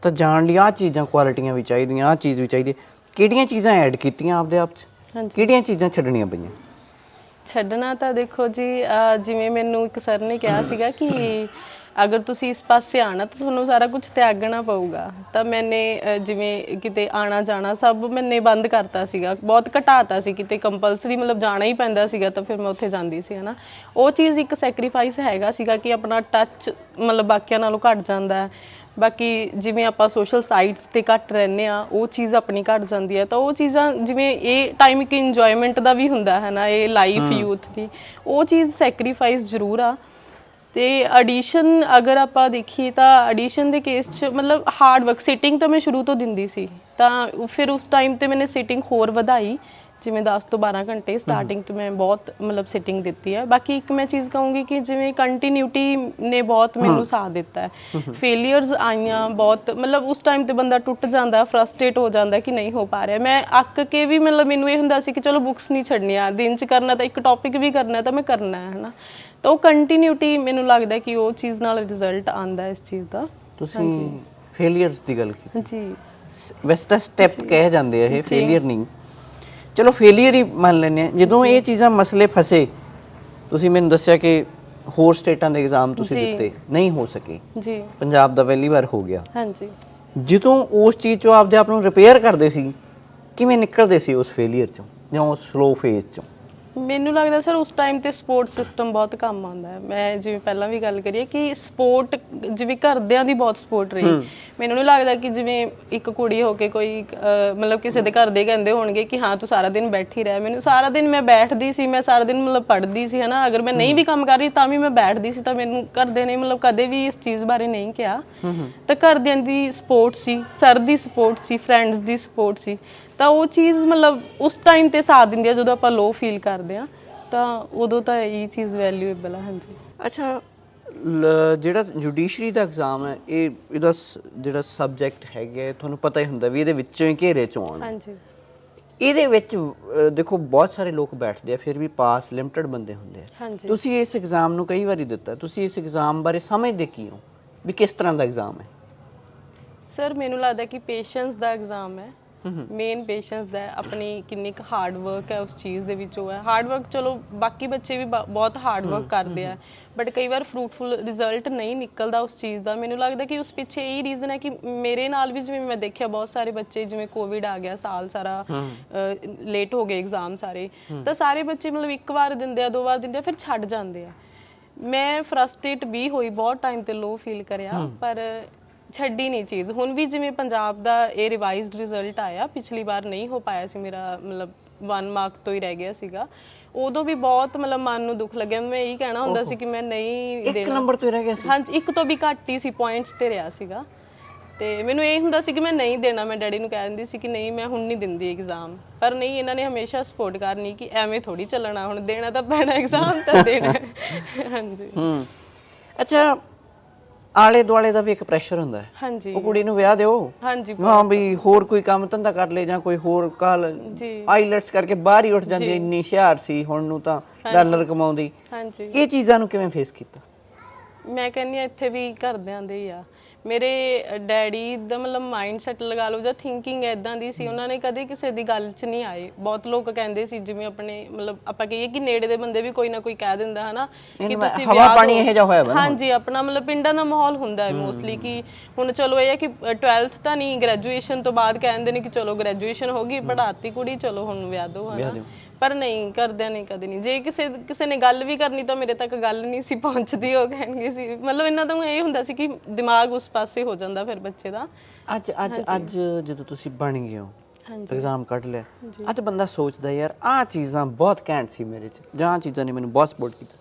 ਤਾਂ ਜਾਣ ਲਈ ਆਹ ਚੀਜ਼ਾਂ ਕੁਆਲਿਟੀਆਂ ਵੀ ਚਾਹੀਦੀਆਂ ਆਹ ਚੀਜ਼ ਵੀ ਚਾਹੀਦੀ ਹੈ। ਕਿਹੜੀਆਂ ਚੀਜ਼ਾਂ ਐਡ ਕੀਤੀਆਂ ਆਪਦੇ ਆਪ 'ਚ? ਹਾਂਜੀ। ਕਿਹੜੀਆਂ ਚੀਜ਼ਾਂ ਛੱਡਣੀਆਂ ਪਈਆਂ? ਛੱਡਣਾ ਤਾਂ ਦੇਖੋ ਜੀ ਅਹ ਜਿਵੇਂ ਮੈਨੂੰ ਇੱਕ ਸਰ ਨੇ ਕਿਹਾ ਸੀਗਾ ਕਿ ਅਗਰ ਤੁਸੀਂ ਇਸ ਪਾਸੇ ਆਣਾ ਤਾਂ ਤੁਹਾਨੂੰ ਸਾਰਾ ਕੁਝ ਤਿਆਗਣਾ ਪਊਗਾ। ਤਾਂ ਮੈਨੇ ਜਿਵੇਂ ਕਿਤੇ ਆਣਾ ਜਾਣਾ ਸਭ ਮੈਨੇ ਬੰਦ ਕਰਤਾ ਸੀਗਾ। ਬਹੁਤ ਘਟਾਤਾ ਸੀ ਕਿਤੇ ਕੰਪਲਸਰੀ ਮਤਲਬ ਜਾਣਾ ਹੀ ਪੈਂਦਾ ਸੀਗਾ ਤਾਂ ਫਿਰ ਮੈਂ ਉੱਥੇ ਜਾਂਦੀ ਸੀ ਹਨਾ। ਉਹ ਚੀਜ਼ ਇੱਕ ਸੈਕਰੀਫਾਈਸ ਹੈਗਾ ਸੀਗਾ ਕਿ ਆਪਣਾ ਟੱਚ ਮਤਲਬ ਬਾਕੀਆਂ ਨਾਲੋਂ ਘਟ ਜਾਂਦਾ ਹੈ। ਬਾਕੀ ਜਿਵੇਂ ਆਪਾਂ ਸੋਸ਼ਲ ਸਾਈਟਸ ਤੇ ਘੱਟ ਰਹਿੰਦੇ ਆ ਉਹ ਚੀਜ਼ ਆਪਣੀ ਘਟ ਜਾਂਦੀ ਹੈ। ਤਾਂ ਉਹ ਚੀਜ਼ਾਂ ਜਿਵੇਂ ਇਹ ਟਾਈਮ ਇੱਕ ਇੰਜੋਇਮੈਂਟ ਦਾ ਵੀ ਹੁੰਦਾ ਹੈ ਨਾ ਇਹ ਲਾਈਫ ਯੂਥ ਦੀ। ਉਹ ਚੀਜ਼ ਸੈਕਰੀਫਾਈਸ ਜ਼ਰੂਰ ਆ। ਤੇ ਐਡੀਸ਼ਨ ਅਗਰ ਆਪਾਂ ਦੇਖੀਏ ਤਾਂ ਐਡੀਸ਼ਨ ਦੇ ਕੇਸ 'ਚ ਮਤਲਬ ਹਾਰਡ ਵਰਕ ਸਿਟਿੰਗ ਤਾਂ ਮੈਂ ਸ਼ੁਰੂ ਤੋਂ ਦਿੰਦੀ ਸੀ। ਤਾਂ ਫਿਰ ਉਸ ਟਾਈਮ ਤੇ ਮੈंने ਸਿਟਿੰਗ ਹੋਰ ਵਧਾਈ ਜਿਵੇਂ 10 ਤੋਂ 12 ਘੰਟੇ ਸਟਾਰਟਿੰਗ ਤੋਂ ਮੈਂ ਬਹੁਤ ਮਤਲਬ ਸਿਟਿੰਗ ਦਿੱਤੀ ਹੈ ਬਾਕੀ ਇੱਕ ਮੈਂ ਚੀਜ਼ ਕਹੂੰਗੀ ਕਿ ਜਿਵੇਂ ਕੰਟੀਨਿਊਟੀ ਨੇ ਬਹੁਤ ਮੈਨੂੰ ਸਾਥ ਦਿੱਤਾ ਹੈ। ਫੇਲਿਅਰਸ ਆਈਆਂ ਬਹੁਤ ਮਤਲਬ ਉਸ ਟਾਈਮ ਤੇ ਬੰਦਾ ਟੁੱਟ ਜਾਂਦਾ ਫਰਸਟ੍ਰੇਟ ਹੋ ਜਾਂਦਾ ਕਿ ਨਹੀਂ ਹੋ ਪਾ ਰਿਹਾ। ਮੈਂ ਅੱਕ ਕੇ ਵੀ ਮਤਲਬ ਮੈਨੂੰ ਇਹ ਹੁੰਦਾ ਸੀ ਕਿ ਚਲੋ ਬੁੱਕਸ ਨਹੀਂ ਛੱਡਣੀਆਂ ਦਿਨ 'ਚ ਕਰਨਾ ਤਾਂ ਇੱਕ ਟੌਪਿਕ ਵੀ ਕਰਨਾ ਤਾਂ ਮੈਂ ਕਰਨਾ ਹੈ ਹਨਾ। ਤਾਂ ਉਹ ਕੰਟੀਨਿਊਟੀ ਮੈਨੂੰ ਲੱਗਦਾ ਕਿ ਉਹ ਚੀਜ਼ ਨਾਲ ਰਿਜ਼ਲਟ ਆਂਦਾ ਇਸ ਚੀਜ਼ ਦਾ। ਤੁਸੀਂ ਫੇਲਿਅਰਸ ਦੀ ਗੱਲ ਕੀਤੀ। ਜੀ ਵੈਸੇ ਤਾਂ ਸਟੈਪ ਕਹਿ ਜਾਂਦੇ ਆ ਇਹ ਫੇਲਿਅਰ ਨਹੀਂ। ਚਲੋ ਫੇਲਿਅਰ ਹੀ ਮੰਨ ਲੈਂਦੇ ਆ ਜਦੋਂ ਇਹ ਚੀਜ਼ਾਂ ਮਸਲੇ ਫਸੇ ਤੁਸੀਂ ਮੈਨੂੰ ਦੱਸਿਆ ਕਿ ਹੋਰ ਸਟੇਟਾਂ ਦੇ ਐਗਜ਼ਾਮ ਤੁਸੀਂ। ਦਿੱਤੇ ਨਹੀਂ ਹੋ ਸਕੇ। ਜੀ। ਪੰਜਾਬ ਦਾ ਪਹਿਲੀ ਵਾਰ ਹੋ ਗਿਆ। ਹਾਂਜੀ। ਜਦੋਂ ਉਸ ਚੀਜ਼ ਚੋਂ ਆਪਦੇ ਆਪ ਨੂੰ ਰਿਪੇਅਰ ਕਰਦੇ ਸੀ ਕਿਵੇਂ ਨਿਕਲਦੇ ਸੀ ਉਸ ਫੇਲਿਅਰ ਚੋਂ ਜਾਂ ਉਸ ਸਲੋ ਫੇਜ਼ ਚੋਂ? ਮੈਨੂੰ ਲੱਗਦਾ ਸਰ ਉਸ ਟਾਈਮ ਤੇ ਸਪੋਰਟ ਸਿਸਟਮ ਬਹੁਤ ਕੰਮ ਆਉਂਦਾ ਹੈ। ਮੈਂ ਜਿਵੇਂ ਪਹਿਲਾਂ ਵੀ ਗੱਲ ਕਰੀਏ ਕਿ ਸਪੋਰਟ ਜਿਵੇਂ ਘਰਦਿਆਂ ਦੀ ਬਹੁਤ ਸਪੋਰਟ ਰਹੀ। ਮੈਨੂੰ ਨਹੀਂ ਲੱਗਦਾ ਕਿ ਜਿਵੇਂ ਇੱਕ ਕੁੜੀ ਹੋ ਕੇ ਕੋਈ ਮਤਲਬ ਕਿਸੇ ਦੇ ਘਰ ਦੇ ਕਹਿੰਦੇ ਹੋਣਗੇ ਕਿ ਹਾਂ ਤੂੰ ਸਾਰਾ ਦਿਨ ਬੈਠੀ ਰਹਿ। ਮੈਨੂੰ ਸਾਰਾ ਦਿਨ ਮੈਂ ਬੈਠਦੀ ਸੀ ਮੈਂ ਸਾਰਾ ਦਿਨ ਮਤਲਬ ਪੜ੍ਹਦੀ ਸੀ ਹਨਾ। ਅਗਰ ਮੈਂ ਨਹੀਂ ਵੀ ਕੰਮ ਕਰ ਰਹੀ ਤਾਂ ਵੀ ਮੈਂ ਬੈਠਦੀ ਸੀ ਤਾਂ ਮੈਨੂੰ ਘਰਦੇ ਨੇ ਮਤਲਬ ਕਦੇ ਵੀ ਇਸ ਚੀਜ਼ ਬਾਰੇ ਨਹੀਂ ਕਿਹਾ। ਤਾਂ ਘਰਦਿਆਂ ਦੀ ਸਪੋਰਟ ਸੀ ਸਰ ਦੀ ਸਪੋਰਟ ਸੀ ਫਰੈਂਡਸ ਦੀ ਸਪੋਰਟ ਸੀ। ਤਾਂ ਉਹ ਚੀਜ਼ ਮਤਲਬ ਉਸ ਟਾਈਮ ਤੇ ਸਾਥ ਦਿੰਦੀ ਆ ਜਦੋਂ ਆਪਾਂ ਲੋ ਫੀਲ ਕਰਦੇ ਆ ਤਾਂ ਉਦੋਂ ਤਾਂ ਇਹ ਚੀਜ਼ ਵੈਲਿਊਏਬਲ ਆ ਹਾਂਜੀ। ਅੱਛਾ ਲ- ਜਿਹੜਾ ਜੁਡੀਸ਼ਰੀ ਦਾ ਐਗਜ਼ਾਮ ਹੈ ਇਹ ਇਹਦਾ ਸ- ਜਿਹੜਾ ਸਬਜੈਕਟ ਹੈਗਾ ਹੈ, ਤੁਹਾਨੂੰ ਪਤਾ ਹੀ ਹੁੰਦਾ ਵੀ ਇਹਦੇ ਵਿੱਚੋਂ ਹੀ ਘੇਰੇ ਚੋਂ ਆਉਣਾ। ਹਾਂਜੀ। ਇਹਦੇ ਵਿੱਚ ਅ, ਦੇਖੋ ਬਹੁਤ ਸਾਰੇ ਲੋਕ ਬੈਠਦੇ ਆ ਫਿਰ ਵੀ ਪਾਸ ਲਿਮਟਿਡ ਬੰਦੇ ਹੁੰਦੇ ਆ। ਹਾਂਜੀ। ਤੁਸੀਂ ਇਸ ਐਗਜ਼ਾਮ ਨੂੰ ਕਈ ਵਾਰੀ ਦਿੱਤਾ ਤੁਸੀਂ ਇਸ ਐਗਜ਼ਾਮ ਬਾਰੇ ਸਮਝਦੇ ਕੀ ਹੋ? ਵੀ ਕਿਸ ਤਰ੍ਹਾਂ ਦਾ ਐਗਜ਼ਾਮ ਹੈ? ਸਰ ਮੈਨੂੰ ਲੱਗਦਾ ਕਿ ਪੇਸ਼ੈਂਸ ਦਾ ਐਗਜ਼ਾਮ ਹੈ। ਮੇਨ ਪੇਸ਼ੈਂਸ ਦਾ ਆਪਣੀ ਕਿੰਨੀ ਕੁ ਹਾਰਡ ਵਰਕ ਹੈ ਉਸ ਚੀਜ਼ ਦੇ ਵਿੱਚ ਉਹ ਹੈ। ਹਾਰਡ ਵਰਕ ਚਲੋ ਬਾਕੀ ਬੱਚੇ ਵੀ ਬ- ਬਹੁਤ ਹਾਰਡ ਵਰਕ ਕਰਦੇ ਆ। ਬਟ ਕਈ ਵਾਰ ਫਰੂਟਫੁਲ ਰਿਜ਼ਲਟ ਨਹੀਂ ਨਿਕਲਦਾ ਉਸ ਚੀਜ਼ ਦਾ। ਮੈਨੂੰ ਲੱਗਦਾ ਕਿ ਉਸ ਪਿੱਛੇ ਇਹੀ ਰੀਜ਼ਨ ਹੈ ਕਿ ਮੇਰੇ ਨਾਲ ਵੀ ਜਿਵੇਂ ਮੈਂ ਦੇਖਿਆ ਬਹੁਤ ਸਾਰੇ ਬੱਚੇ ਜਿਵੇਂ ਕੋਵਿਡ ਆ ਗਿਆ ਸਾਲ ਸਾਰਾ ਲੇਟ ਹੋ ਗਏ ਐਗਜ਼ਾਮ ਸਾਰੇ। ਤਾਂ ਸਾਰੇ ਬੱਚੇ ਮਤਲਬ ਇੱਕ ਵਾਰ ਦਿੰਦੇ ਆ ਦੋ ਵਾਰ ਦਿੰਦੇ ਆ ਫਿਰ ਛੱਡ ਜਾਂਦੇ ਆ। ਮੈਂ ਫਰਸਟ੍ਰੇਟ ਵੀ ਹੋਈ ਬਹੁਤ ਟਾਈਮ ਤੇ ਲੋ ਫੀਲ ਕਰਿਆ। ਪਰ ਛੱਡੀ ਨਹੀਂ ਚੀਜ਼। ਹੁਣ ਵੀ ਜਿਵੇਂ ਪੰਜਾਬ ਦਾ ਇਹ ਰਿਵਾਈਜ਼ਡ ਰਿਜ਼ਲਟ ਆਇਆ ਪਿਛਲੀ ਵਾਰ ਨਹੀਂ ਹੋ ਪਾਇਆ ਸੀ ਮੇਰਾ ਮਤਲਬ 1 ਮਾਰਕ ਤੋਂ ਹੀ ਰਹਿ ਗਿਆ ਸੀਗਾ। ਉਦੋਂ ਵੀ ਬਹੁਤ ਮਤਲਬ ਮਨ ਨੂੰ ਦੁੱਖ ਲੱਗਿਆ। ਮੈਂ ਇਹੀ ਕਹਿਣਾ ਹੁੰਦਾ ਸੀ ਕਿ ਮੈਂ ਨਹੀਂ ਇੱਕ ਨੰਬਰ ਤੋਂ ਰਹਿ ਗਿਆ ਸੀ। ਹਾਂਜੀ ਇੱਕ ਤੋਂ ਵੀ ਘੱਟ ਹੀ ਸੀ ਪੁਆਇੰਟਸ ਤੇ ਰਿਹਾ ਸੀਗਾ। ਤੇ ਮੈਨੂੰ ਇਹ ਹੁੰਦਾ ਸੀ ਕਿ ਮੈਂ ਨਹੀਂ ਦੇਣਾ। ਮੈਂ ਡੈਡੀ ਨੂੰ ਕਹਿ ਦਿੰਦੀ ਸੀ ਕਿ ਨਹੀਂ ਮੈਂ ਹੁਣ ਨਹੀਂ ਦਿੰਦੀ ਐਗਜ਼ਾਮ ਪਰ ਨਹੀਂ ਇਹਨਾਂ ਨੇ ਹਮੇਸ਼ਾ ਸਪੋਰਟ ਕਰਨੀ ਕਿ ਐਵੇਂ ਥੋੜੀ ਚੱਲਣਾ। ਹੁਣ ਦੇਣਾ ਤਾਂ ਪੈਣਾ ਐਗਜ਼ਾਮ ਤਾਂ ਦੇਣਾ। ਹਾਂਜੀ। ਹੂੰ। ਅੱਛਾ ਆਲੇ ਦੁਆਲੇ ਦਾ ਵੀ ਇੱਕ ਪ੍ਰੈਸ਼ਰ ਹੁੰਦਾ ਹੈ। ਹਾਂਜੀ। ਉਹ ਕੁੜੀ ਨੂੰ ਵਿਆਹ ਦਿਓ। ਹਾਂਜੀ ਹਾਂ ਵੀ ਹੋਰ ਕੋਈ ਕੰਮ ਧੰਦਾ ਕਰ ਲੈ ਜਾਂ ਕੋਈ ਹੋਰ ਕਾਲ। ਜੀ। ਆਈਲੈਟਸ ਕਰਕੇ ਬਾਹਰ ਹੀ ਉੱਠ ਜਾਂਦੀ ਹੈ, ਇੰਨੀ ਹੁਸ਼ਿਆਰ ਸੀ ਹੁਣ ਨੂੰ ਤਾਂ ਡਾਲਰ ਕਮਾਉਂਦੀ। ਹਾਂਜੀ। ਇਹ ਚੀਜ਼ਾਂ ਨੂੰ ਕਿਵੇਂ ਫੇਸ ਕੀਤਾ? ਮੈਂ ਕਹਿੰਨੀ ਆ ਇੱਥੇ ਵੀ ਘਰਦਿਆਂ ਦੇ ਹੀ ਆ। ਮੇਰੇ ਡੈਡੀ ਦਾ ਮਤਲਬ ਮਾਈਂਡ ਸੈਟ ਲਗਾ ਲਓ ਜਾਂ ਥਿੰਕਿੰਗ ਐਦਾਂ ਦੀ ਸੀ ਉਹਨਾਂ ਨੇ ਕਦੇ ਕਿਸੇ ਦੀ ਗੱਲ 'ਚ ਨਹੀਂ ਆਏ। ਬਹੁਤ ਲੋਕ ਕਹਿੰਦੇ ਸੀ ਜਿਵੇਂ ਆਪਣੇ ਮਤਲਬ ਆਪਾਂ ਕਹੀਏ ਕਿ ਨੇੜੇ ਦੇ ਬੰਦੇ ਵੀ ਕੋਈ ਨਾ ਕੋਈ ਕਹਿ ਦਿੰਦਾ ਹਨਾ? ਕਿ ਤੁਸੀਂ ਹਵਾ ਪਾਣੀ। ਇਹੋ ਜਿਹਾ ਹੋਇਆ ਵਾ ਹਾਂਜੀ ਆਪਣਾ ਮਤਲਬ ਪਿੰਡਾਂ ਦਾ ਮਾਹੌਲ ਹੁੰਦਾ ਹੈ ਮੋਸਟਲੀ ਕਿ ਹੁਣ ਚਲੋ ਇਹ ਹੈ ਕਿ 12th ਤਾਂ ਨਹੀਂ ਗ੍ਰੈਜੂਏਸ਼ਨ ਤੋਂ ਬਾਅਦ ਕਹਿੰਦੇ ਨੇ ਕਿ ਚਲੋ ਗ੍ਰੈਜੂਏਸ਼ਨ ਹੋ ਗਈ ਪੜ੍ਹਾਤੀ ਕੁੜੀ ਚਲੋ ਹੁਣ ਵਿਆਹ ਦਿਓ ਹਨਾ? ਪਰ ਨਹੀਂ ਕਰਦਿਆਂ ਨਹੀਂ ਕਦੇ ਨਹੀਂ। ਜੇ ਕਿਸੇ ਕਿਸੇ ਨੇ ਗੱਲ ਵੀ ਕਰਨੀ ਤਾਂ ਮੇਰੇ ਤੱਕ ਗੱਲ ਨਹੀਂ ਸੀ ਪਹੁੰਚਦੀ ਉਹ ਕਹਿਣਗੇ ਸੀ। ਮਤਲਬ ਇਹਨਾਂ ਦਾ ਇਹ ਹੁੰਦਾ ਸੀ ਕਿ ਦਿਮਾਗ ਉਸ ਪਾਸੇ ਹੋ ਜਾਂਦਾ ਫਿਰ ਬੱਚੇ ਦਾ। ਅੱਜ ਅੱਜ ਅੱਜ ਜਦੋਂ ਤੁਸੀਂ ਬਣ ਗਏ ਹੋ ਹਾਂਜੀ। ਐਗਜ਼ਾਮ ਕੱਢ ਲਿਆ ਅੱਜ ਬੰਦਾ ਸੋਚਦਾ ਯਾਰ ਆਹ ਚੀਜ਼ਾਂ ਬਹੁਤ ਘੈਂਟ ਸੀ ਮੇਰੇ ਚ ਜਾਂ ਚੀਜ਼ਾਂ ਨੇ ਮੈਨੂੰ ਬਹੁਤ ਸਪੋਰਟ ਕੀਤਾ।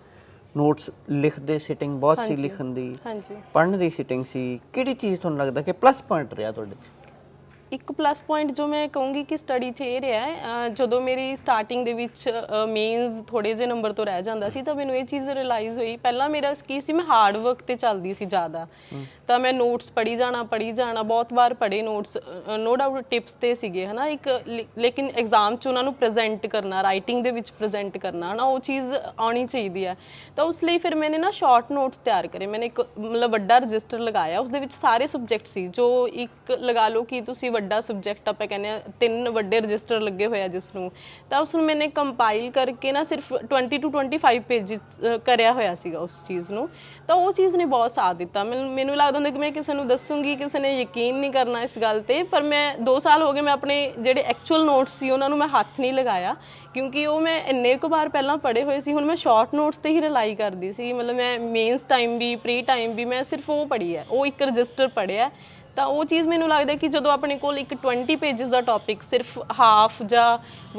ਨੋਟਸ ਲਿਖਦੇ ਸਿਟਿੰਗ ਬਹੁਤ ਸੀ ਲਿਖਣ ਦੀ। ਹਾਂਜੀ। ਪੜ੍ਹਨ ਦੀ ਸਿਟਿੰਗ ਸੀ। ਕਿਹੜੀ ਚੀਜ਼ ਤੁਹਾਨੂੰ ਲੱਗਦਾ ਕਿ ਪਲੱਸ ਪੁਆਇੰਟ ਰਿਹਾ ਤੁਹਾਡੇ ਚ? ਇੱਕ ਪਲੱਸ ਪੁਆਇੰਟ ਜੋ ਮੈਂ ਕਹੂੰਗੀ ਕਿ ਸਟੱਡੀ 'ਚ ਇਹ ਰਿਹਾ ਹੈ, ਅਹ ਜਦੋਂ ਮੇਰੀ ਸਟਾਰਟਿੰਗ ਦੇ ਵਿੱਚ ਮੇਨਸ ਥੋੜੇ ਜਿਹੇ ਨੰਬਰ ਤੋਂ ਰਹਿ ਜਾਂਦਾ ਸੀ ਤਾਂ ਮੈਨੂੰ ਇਹ ਚੀਜ਼ ਰਿਅਲਾਈਜ਼ ਹੋਈ। ਪਹਿਲਾਂ ਮੇਰਾ ਕੀ ਸੀ, ਮੈਂ ਹਾਰਡ ਵਰਕ ਤੇ ਚੱਲਦੀ ਸੀ ਜ਼ਿਆਦਾ। ਤਾਂ ਮੈਂ ਨੋਟਸ ਪੜੀ ਜਾਣਾ ਪੜੀ ਜਾਣਾ, ਬਹੁਤ ਵਾਰ ਪੜੇ ਨੋਟਸ ਨੋ ਡਾਊਟ ਟਿਪਸ ਤੇ ਸੀਗੇ, ਹਨਾ, ਇੱਕ ਲੇਕਿਨ ਐਗਜ਼ਾਮ 'ਚ ਉਹਨਾਂ ਨੂੰ ਪ੍ਰੈਜ਼ੈਂਟ ਕਰਨਾ ਰਾਈਟਿੰਗ ਦੇ ਵਿੱਚ ਪ੍ਰੈਜ਼ੈਂਟ ਕਰਨਾ, ਹਨਾ, ਉਹ ਚੀਜ਼ ਆਉਣੀ ਚਾਹੀਦੀ ਹੈ। ਤਾਂ ਉਸ ਲਈ ਫਿਰ ਮੈਨੇ ਨਾ ਸ਼ਾਰਟ ਨੋਟਸ ਤਿਆਰ ਕਰੇ, ਮੈਨੇ ਇੱਕ ਮਤਲਬ ਵੱਡਾ ਰਜਿਸਟਰ ਲਗਾਇਆ ਉਸ ਦੇ ਵਿੱਚ ਸਾਰੇ ਸਬਜੈਕਟ ਸੀ, ਜੋ ਇੱਕ ਲਗਾ ਲਓ ਕਿ ਤੁਸੀਂ ਵੱਡਾ ਸਬਜੈਕਟ ਆਪਾਂ ਕਹਿੰਦੇ ਆ ਤਿੰਨ ਵੱਡੇ ਰਜਿਸਟਰ ਲੱਗੇ ਹੋਏ ਆ ਜਿਸ ਨੂੰ ਤਾਂ ਉਸ ਨੂੰ ਮੈਨੇ ਕੰਪਾਈਲ ਕਰਕੇ ਨਾ ਸਿਰਫ 20 ਟੂ 25 ਪੇਜਸ ਕਰਿਆ ਹੋਇਆ ਸੀਗਾ ਉਸ ਚੀਜ਼ ਨੂੰ। ਤਾਂ ਉਹ ਚੀਜ਼ ਨੇ ਬਹੁਤ ਸਾਥ ਦਿੱਤਾ, ਮੈਨੂੰ ਲੱਗਦਾ ਲੱਗਦਾ ਹੁੰਦਾ ਕਿ ਮੈਂ ਕਿਸੇ ਨੂੰ ਦੱਸੂੰਗੀ, ਕਿਸੇ ਨੇ ਯਕੀਨ ਨਹੀਂ ਕਰਨਾ ਇਸ ਗੱਲ ਤੇ। ਪਰ ਮੈਂ 2 ਸਾਲ ਹੋ ਗਏ ਮੈਂ ਆਪਣੇ ਜਿਹੜੇ ਐਕਚੁਅਲ ਨੋਟਸ ਸੀ ਉਹਨਾਂ ਨੂੰ ਮੈਂ ਹੱਥ ਨਹੀਂ ਲਗਾਇਆ, ਕਿਉਂਕਿ ਉਹ ਮੈਂ ਇੰਨੇ ਕੁ ਵਾਰ ਪਹਿਲਾਂ ਪੜ੍ਹੇ ਹੋਏ ਸੀ, ਹੁਣ ਮੈਂ ਸ਼ਾਰਟ ਨੋਟਸ ਤੇ ਹੀ ਰਿਲਾਈ ਕਰਦੀ ਸੀ। ਮਤਲਬ ਮੈਂ ਮੇਨਸ ਟਾਈਮ ਵੀ ਪ੍ਰੀ ਟਾਈਮ ਵੀ ਮੈਂ ਸਿਰਫ ਉਹ ਪੜ੍ਹੀ ਹੈ, ਉਹ ਇੱਕ ਰਜਿਸਟਰ ਪੜ੍ਹਿਆ। ਤਾਂ ਉਹ ਚੀਜ਼ ਮੈਨੂੰ ਲੱਗਦਾ ਕਿ ਜਦੋਂ ਆਪਣੇ ਕੋਲ ਇੱਕ 20 ਪੇजेस ਦਾ ਟੌਪਿਕ ਸਿਰਫ ਹਾਫ ਜਾਂ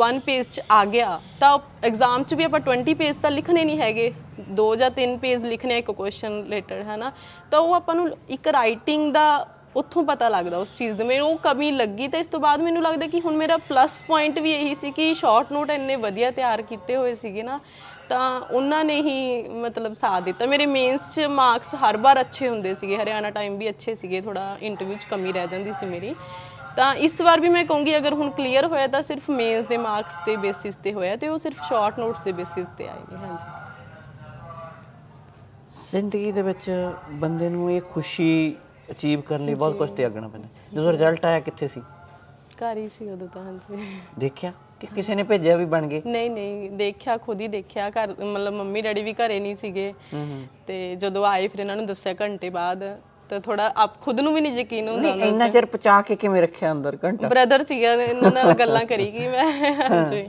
1 ਪੇਜ ਚ ਆ ਗਿਆ, ਤਾਂ ਐਗਜ਼ਾਮ ਚ ਵੀ ਆਪਾਂ 20 ਪੇਜ ਤਾਂ ਲਿਖਣੇ ਨਹੀਂ ਹੈਗੇ। ਦੋ ਜਾਂ ਤਿੰਨ ਪੇਜ ਲਿਖਣੇ ਇੱਕ ਕੁਐਸਚਨ ਰਿਲੇਟਡ ਹੈ ਨਾ ਤਾਂ ਉਹ ਆਪਾਂ ਨੂੰ ਇੱਕ ਰਾਈਟਿੰਗ ਦਾ ਉੱਥੋਂ ਪਤਾ ਲੱਗਦਾ ਉਸ ਚੀਜ਼ ਦੇ। ਮੈਨੂੰ ਉਹ ਕਮੀ ਲੱਗੀ ਤੇ ਇਸ ਤੋਂ ਬਾਅਦ ਮੈਨੂੰ ਲੱਗਦਾ ਕਿ ਹੁਣ ਮੇਰਾ ਪਲੱਸ ਪੁਆਇੰਟ ਵੀ ਇਹੀ ਸੀ ਕਿ ਸ਼ਾਰਟ ਨੋਟ ਇੰਨੇ ਵਧੀਆ ਤਿਆਰ ਕੀਤੇ ਹੋਏ ਸੀਗੇ ਨਾ, ਤਾਂ ਉਹਨਾਂ ਨੇ ਹੀ ਮਤਲਬ ਸਾਥ ਦਿੱਤਾ। ਮੇਰੇ ਮੇਨਸ 'ਚ ਮਾਰਕਸ ਹਰ ਵਾਰ ਅੱਛੇ ਹੁੰਦੇ ਸੀਗੇ। ਹਰਿਆਣਾ ਟਾਈਮ ਵੀ ਅੱਛੇ ਸੀਗੇ ਥੋੜਾ ਇੰਟਰਵਿਊ 'ਚ ਕਮੀ ਰਹਿ ਜਾਂਦੀ ਸੀ ਮੇਰੀ। ਤਾਂ ਇਸ ਵਾਰ ਵੀ ਮੈਂ ਕਹੂੰਗੀ, ਅਗਰ ਹੁਣ ਕਲੀਅਰ ਹੋਇਆ ਤਾਂ ਸਿਰਫ ਮੇਨਸ ਦੇ ਮਾਰਕਸ ਤੇ ਬੇਸਿਸ ਤੇ ਹੋਇਆ ਤੇ ਉਹ ਸਿਰਫ ਸ਼ਾਰਟ ਨੋਟਸ ਦੇ ਬੇਸਿਸ ਤੇ ਆਏ ਨੇ, ਹਾਂਜੀ। ਜ਼ਿੰਦਗੀ ਦੇ ਵਿੱਚ ਬੰਦੇ ਨੂੰ ਇਹ ਖੁਸ਼ੀ ਅਚੀਵ ਕਰਨ ਲਈ ਬਹੁਤ ਕੁਝ ਤਿਆਗਣਾ ਪੈਂਦਾ। ਜਦੋਂ ਰਿਜ਼ਲਟ ਆਇਆ ਕਿੱਥੇ ਸੀ? ਘਰ ਹੀ ਸੀ ਉਦੋਂ ਤਾਂ ਹਾਂਜੀ। ਦੇਖਿਆ? ਕਿ ਕਿਸੇ ਨੇ ਭੇਜਿਆ ਵੀ ਬਣ ਗਏ? ਨਹੀਂ ਨਹੀਂ ਦੇਖਿਆ ਖੁਦ ਹੀ ਦੇਖਿਆ। ਘਰ ਮਤਲਬ ਮੰਮੀ ਡੈਡੀ ਵੀ ਘਰੇ ਨਹੀਂ ਸੀਗੇ। ਤੇ ਜਦੋਂ ਆਏ ਫਿਰ ਇਹਨਾਂ ਨੂੰ ਦੱਸਿਆ ਘੰਟੇ ਬਾਅਦ। ਤਾਂ ਥੋੜਾ ਆਪ ਖੁਦ ਨੂੰ ਵੀ ਨਹੀਂ ਯਕੀਨ ਹੁੰਦਾ ਨਹੀਂ ਇੰਨਾ ਚਿਰ ਪਚਾ ਕੇ ਕਿਵੇਂ ਰੱਖਿਆ ਅੰਦਰ? ਘੰਟਾ। ਬ੍ਰਦਰ ਸੀਗਾ ਇਹਨਾਂ ਨਾਲ ਗੱਲਾਂ ਕਰੀ ਗਈ ਮੈਂ। ਹਾਂਜੀ।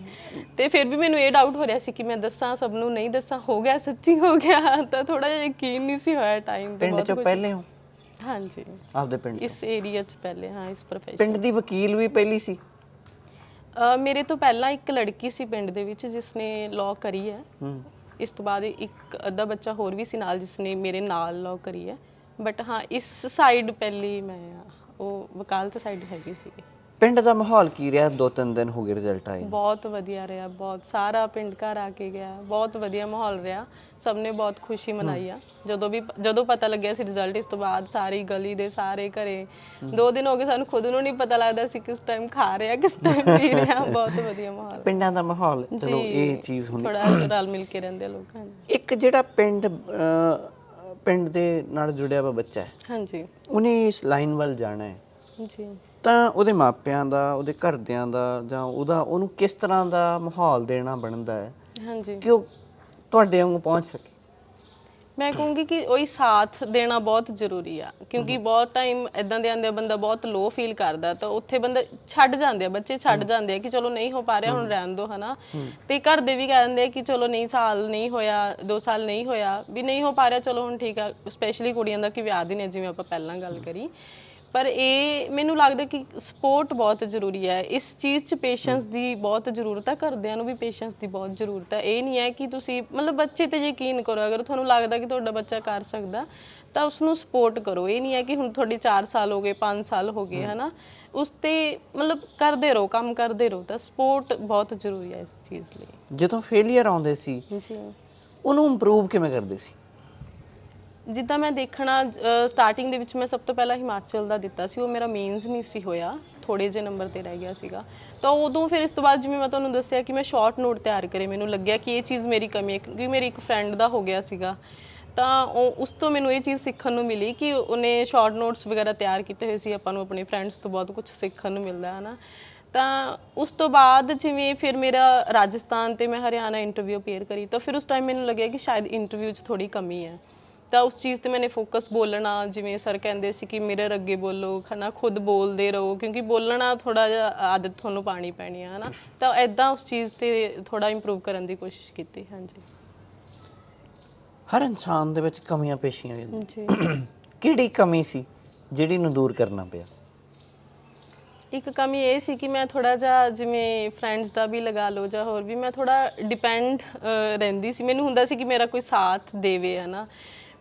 ਤੇ ਫਿਰ ਵੀ ਮੈਨੂੰ ਇਹ ਡਾਊਟ ਹੋ ਰਿਹਾ ਸੀ ਕਿ ਮੈਂ ਦੱਸਾਂ ਸਭ ਨੂੰ ਨਹੀਂ ਦੱਸਾਂ ਹੋ ਗਿਆ ਸੱਚੀ ਹੋ ਗਿਆ। ਤਾਂ ਥੋੜਾ ਜਿਹਾ ਯਕੀਨ ਨਹੀਂ ਸੀ ਹੋਇਆ ਟਾਈਮ ਤੇ ਪਿੰਡ ਚੋਂ ਪਹਿਲੇ ਹੋ? ਹਾਂਜੀ। ਆਪਦੇ ਪਿੰਡ ਇਸ ਏਰੀਆ 'ਚ ਪਹਿਲੇ ਹਾਂ ਇਸ ਪ੍ਰੋਫੈਸ਼ਨ ਪਿੰਡ ਦੀ ਵਕੀਲ ਵੀ ਪਹਿਲੀ ਸੀ? ਮੇਰੇ ਤੋਂ ਪਹਿਲਾਂ ਇੱਕ ਲੜਕੀ ਸੀ ਪਿੰਡ ਦੇ ਵਿੱਚ ਜਿਸ ਨੇ ਲਾਅ ਕਰੀ ਹੈ। ਹੂੰ। ਇਸ ਤੋਂ ਬਾਅਦ ਇੱਕ ਅੱਧਾ ਬੱਚਾ ਹੋਰ ਵੀ ਸੀ ਨਾਲ ਜਿਸ ਨੇ ਮੇਰੇ ਨਾਲ ਲਾਅ ਕਰੀ ਹੈ। ਬਟ ਹਾਂ ਇਸ ਸਾਈਡ ਪਹਿਲੀ ਮੈਂ ਉਹ ਵਕਾਲਤ ਸਾਈਡ ਹੈਗੀ ਸੀ ਪਿੰਡ ਦਾ ਮਾਹੌਲ ਕੀ ਰਿਹਾ? ਦੋ ਤਿੰਨ ਦਿਨ ਹੋ ਗਏ ਰਿਜ਼ਲਟ ਆਏ? ਬਹੁਤ ਵਧੀਆ ਰਿਹਾ ਬਹੁਤ ਸਾਰਾ ਪਿੰਡ ਘਰ ਆ ਕੇ ਗਿਆ ਬਹੁਤ ਵਧੀਆ ਮਾਹੌਲ ਰਿਹਾ। ਸਭ ਨੇ ਬਹੁਤ ਖੁਸ਼ੀ ਮਨਾਈ ਆ। ਜਦੋਂ ਵੀ ਜਦੋਂ ਪਤਾ ਲੱਗਿਆ ਸੀ ਰਿਜ਼ਲਟ ਇਸ ਤੋਂ ਬਾਅਦ ਸਾਰੀ ਗਲੀ ਦੇ ਸਾਰੇ ਘਰੇ। ਦੋ ਦਿਨ ਹੋ ਗਏ ਸਾਨੂੰ ਖੁਦ ਨੂੰ ਨਹੀਂ ਪਤਾ ਲੱਗਦਾ ਸੀ ਕਿਸ ਟਾਈਮ ਖਾ ਰਿਹਾ ਕਿਸ ਟਾਈਮ ਪੀ ਰਿਹਾ। ਬਹੁਤ ਵਧੀਆ ਮਾਹੌਲ। ਪਿੰਡਾਂ ਦਾ ਮਾਹੌਲ ਚਲੋ ਇਹ ਚੀਜ਼ ਹੁੰਦੀ ਥੋੜਾ ਰਲ ਮਿਲ ਕੇ ਰਹਿੰਦੇ ਲੋਕਾਂ ਨੇ ਇੱਕ ਜਿਹੜਾ ਪਿੰਡ ਪਿੰਡ ਦੇ ਨਾਲ ਜੁੜਿਆ ਵਾ ਬੱਚਾ ਹੈ। ਹਾਂਜੀ। ਉਹਨੇ ਇਸ ਲਾਈਨ ਵੱਲ ਜਾਣਾ ਹੈ। ਜੀ। ਤਾਂ ਉਹਦੇ ਮਾਪਿਆਂ ਦਾ ਉਹਦੇ ਘਰਦਿਆਂ ਦਾ ਜਾਂ ਉਹਦਾ ਉਹਨੂੰ ਕਿਸ ਤਰ੍ਹਾਂ ਦਾ ਮਾਹੌਲ ਦੇਣਾ ਬਣਦਾ ਹੈ ਹਾਂਜੀ। ਕਿ ਉਹ ਤੁਹਾਡੇ ਵਾਂਗੂ ਪਹੁੰਚ ਸਕੇ? ਮੈਂ ਕਹੂੰਗੀ ਕਿ ਉਹੀ ਸਾਥ ਦੇਣਾ ਬਹੁਤ ਜ਼ਰੂਰੀ ਆ ਕਿਉਂਕਿ ਬਹੁਤ ਟਾਈਮ ਇਦਾਂ ਦੇ ਆਂਦੇ ਬੰਦਾ ਬਹੁਤ ਲੋ ਫੀਲ ਕਰਦਾ ਤਾਂ ਉੱਥੇ ਬੰਦਾ ਛੱਡ ਜਾਂਦੇ ਆ ਬੱਚੇ ਛੱਡ ਜਾਂਦੇ ਆ ਕਿ ਚਲੋ ਨਹੀਂ ਹੋ ਪਾ ਰਿਹਾ ਹੁਣ ਰਹਿਣ ਦੋ ਹਨਾ? ਤੇ ਘਰ ਦੇ ਵੀ ਕਹਿ ਦਿੰਦੇ ਆ ਕਿ ਚਲੋ ਨਹੀਂ ਸਾਲ ਨਹੀਂ ਹੋਇਆ 2 ਸਾਲ ਨਹੀਂ ਹੋਇਆ ਵੀ ਨਹੀਂ ਹੋ ਪਾ ਰਿਹਾ ਚਲੋ ਹੁਣ ਠੀਕ ਆ ਸਪੈਸ਼ਲੀ ਕੁੜੀਆਂ ਦਾ ਕਿ ਵਿਆਹ ਦੀ ਨੇ ਜਿਵੇਂ ਆਪਾਂ ਪਹਿਲਾਂ ਗੱਲ ਕਰੀ। ਪਰ ਇਹ ਮੈਨੂੰ ਲੱਗਦਾ ਕਿ ਸਪੋਰਟ ਬਹੁਤ ਜ਼ਰੂਰੀ ਹੈ। ਇਸ ਚੀਜ਼ 'ਚ ਪੇਸ਼ੈਂਸ ਦੀ ਬਹੁਤ ਜ਼ਰੂਰਤ ਹੈ ਘਰਦਿਆਂ ਨੂੰ ਵੀ ਪੇਸ਼ੈਂਸ ਦੀ ਬਹੁਤ ਜ਼ਰੂਰਤ ਹੈ। ਇਹ ਨਹੀਂ ਹੈ ਕਿ ਤੁਸੀਂ ਮਤਲਬ ਬੱਚੇ ਤੇ ਯਕੀਨ ਕਰੋ ਅਗਰ ਤੁਹਾਨੂੰ ਲੱਗਦਾ ਕਿ ਤੁਹਾਡਾ ਬੱਚਾ ਕਰ ਸਕਦਾ ਤਾਂ ਉਸ ਨੂੰ ਸਪੋਰਟ ਕਰੋ। ਇਹ ਨਹੀਂ ਹੈ ਕਿ ਹੁਣ ਤੁਹਾਡੀ 4 ਸਾਲ ਹੋ ਗਏ 5 ਸਾਲ ਹੋ ਗਏ ਹਨਾ? ਉਸ ਤੇ ਮਤਲਬ ਕਰਦੇ ਰਹੋ ਕੰਮ ਕਰਦੇ ਰਹੋ ਤਾਂ ਸਪੋਰਟ ਬਹੁਤ ਜ਼ਰੂਰੀ ਹੈ ਇਸ ਚੀਜ਼ ਲਈ। ਜਦੋਂ ਫੇਲਿਅਰ ਆਉਂਦੇ ਸੀ ਜੀ। ਉਹਨੂੰ ਇੰਪਰੂਵ ਕਿਵੇਂ ਕਰਦੇ ਸੀ? ਜਿੱਦਾਂ ਮੈਂ ਦੇਖਣਾ ਸਟਾਰਟਿੰਗ ਦੇ ਵਿੱਚ ਮੈਂ ਸਭ ਤੋਂ ਪਹਿਲਾਂ ਹਿਮਾਚਲ ਦਾ ਦਿੱਤਾ ਸੀ, ਉਹ ਮੇਰਾ ਮੇਨਸ ਨਹੀਂ ਸੀ ਹੋਇਆ ਥੋੜੇ ਜਿਹੇ ਨੰਬਰ ਤੇ ਰਹਿ ਗਿਆ ਸੀਗਾ। ਤਾਂ ਉਦੋਂ ਫਿਰ ਇਸ ਤੋਂ ਬਾਅਦ ਜਿਵੇਂ ਮੈਂ ਤੁਹਾਨੂੰ ਦੱਸਿਆ ਕਿ ਮੈਂ ਸ਼ਾਰਟ ਨੋਟ ਤਿਆਰ ਕਰੇ, ਮੈਨੂੰ ਲੱਗਿਆ ਕਿ ਇਹ ਚੀਜ਼ ਮੇਰੀ ਕਮੀ ਹੈ, ਕਿਉਂਕਿ ਮੇਰੀ ਇੱਕ ਫਰੈਂਡ ਦਾ ਹੋ ਗਿਆ ਸੀਗਾ। ਤਾਂ ਉਹ, ਉਸ ਤੋਂ ਮੈਨੂੰ ਇਹ ਚੀਜ਼ ਸਿੱਖਣ ਨੂੰ ਮਿਲੀ ਕਿ ਉਹਨੇ ਸ਼ਾਰਟ ਨੋਟਸ ਵਗੈਰਾ ਤਿਆਰ ਕੀਤੇ ਹੋਏ ਸੀ, ਆਪਾਂ ਨੂੰ ਆਪਣੇ ਫਰੈਂਡਸ ਤੋਂ ਬਹੁਤ ਕੁਝ ਸਿੱਖਣ ਨੂੰ ਮਿਲਦਾ ਹੈ ਨਾ। ਤਾਂ ਉਸ ਤੋਂ ਬਾਅਦ ਜਿਵੇਂ ਫਿਰ ਮੇਰਾ ਰਾਜਸਥਾਨ ਤੇ ਮੈਂ ਹਰਿਆਣਾ ਇੰਟਰਵਿਊ ਅਪੀਅਰ ਕਰੀ, ਤਾਂ ਫਿਰ ਉਸ ਟਾਈਮ ਮੈਨੂੰ ਲੱਗਿਆ ਕਿ ਸ਼ਾਇਦ ਇੰਟਰਵਿਊ 'ਚ ਥੋੜੀ ਕਮੀ ਹੈ। ਤਾਂ ਉਸ ਚੀਜ਼ ਤੇ ਮੈंने ਫੋਕਸ ਬੋਲਣਾ ਜਿਵੇਂ ਸਰ ਕਹਿੰਦੇ ਸੀ ਕਿ ਮਿਰਰ ਅੱਗੇ ਬੋਲੋ ਹਨਾ ਖੁਦ ਬੋਲਦੇ ਰਹੋ ਕਿਉਂਕਿ ਬੋਲਣਾ ਥੋੜਾ ਜਿਹਾ ਆਦਤ ਤੁਹਾਨੂੰ ਪਾਣੀ ਪੈਣੀ ਹੈ ਹਨਾ। ਤਾਂ ਐਦਾਂ ਉਸ ਚੀਜ਼ ਤੇ ਥੋੜਾ ਇੰਪਰੂਵ ਕਰਨ ਦੀ ਕੋਸ਼ਿਸ਼ ਕੀਤੀ ਹਾਂਜੀ। ਹਰ ਇਨਸਾਨ ਦੇ ਵਿੱਚ ਕਮੀਆਂ ਪੇਸ਼ੀਆਂ ਜੀ। ਕਿਹੜੀ ਕਮੀ ਸੀ ਜਿਹੜੀ ਨੂੰ ਦੂਰ ਕਰਨਾ ਪਿਆ? ਇੱਕ ਕਮੀ ਇਹ ਸੀ ਕਿ ਮੈਂ ਥੋੜਾ ਜਿਹਾ ਜਿਵੇਂ ਫਰੈਂਡਸ ਦਾ ਵੀ ਲਗਾ ਲਓ ਜਾਂ ਹੋਰ ਵੀ ਮੈਂ ਥੋੜਾ ਡਿਪੈਂਡ ਰਹਿੰਦੀ ਸੀ। ਮੈਨੂੰ ਹੁੰਦਾ ਸੀ ਕਿ ਮੇਰਾ ਕੋਈ ਸਾਥ ਦੇਵੇ ਹਨਾ।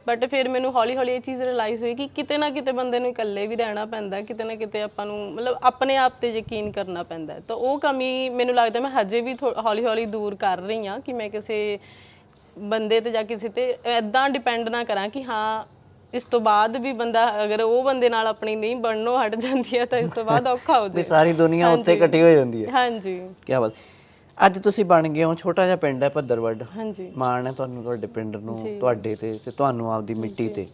ਬਟ ਫਿਰ ਮੈਨੂੰ ਹੌਲੀ ਹੌਲੀ ਇਹ ਚੀਜ਼ ਰਿਅਲਾਈਜ਼ ਹੋਈ ਕਿ ਕਿਤੇ ਨਾ ਕਿਤੇ ਬੰਦੇ ਨੂੰ ਇਕੱਲੇ ਵੀ ਰਹਿਣਾ ਪੈਂਦਾ ਕਿਤੇ ਨਾ ਕਿਤੇ ਆਪਾਂ ਨੂੰ ਮਤਲਬ ਆਪਣੇ ਆਪ ਤੇ ਯਕੀਨ ਕਰਨਾ ਪੈਂਦਾ। ਤਾਂ ਉਹ ਕਮੀ ਮੈਨੂੰ ਲੱਗਦਾ ਮੈਂ ਹਜੇ ਵੀ ਹੌਲੀ ਹੌਲੀ ਦੂਰ ਕਰ ਰਹੀ ਹਾਂ ਕਿ ਮੈਂ ਕਿਸੇ ਬੰਦੇ ਤੇ ਜਾਂ ਕਿਸੇ ਤੇ ਐਦਾਂ ਡਿਪੈਂਡ ਨਾ ਕਰਾਂ ਕਿ ਹਾਂ ਇਸ ਤੋਂ ਬਾਅਦ ਵੀ ਬੰਦਾ ਅਗਰ ਉਹ ਬੰਦੇ ਨਾਲ ਆਪਣੀ ਨਹੀਂ ਬਣਨੋਂ ਹਟ ਜਾਂਦੀ ਹੈ ਤਾਂ ਇਸ ਤੋਂ ਬਾਅਦ ਔਖਾ ਹੋ ਜਾਏ ਸਾਰੀ ਦੁਨੀਆ ਉੱਤੇ ਇਕੱਠੀ ਹੋ ਜਾਂਦੀ ਹੈ। ਹਾਂਜੀ। ਕੀ ਬਾਤ। ਅੱਜ ਤੁਸੀਂ ਬਣ ਗਏ ਹੋ ਛੋਟਾ ਜਿਹਾ ਪਿੰਡ ਹੈ ਭੱਦਰਵੱਡ। ਹਾਂਜੀ। ਮਾਣ ਹੈ ਤੁਹਾਨੂੰ ਤੁਹਾਡੇ ਪਿੰਡ ਨੂੰ ਤੁਹਾਡੇ ਤੇ ਤੇ ਤੁਹਾਨੂੰ ਆਪਦੀ ਮਿੱਟੀ ਤੇ।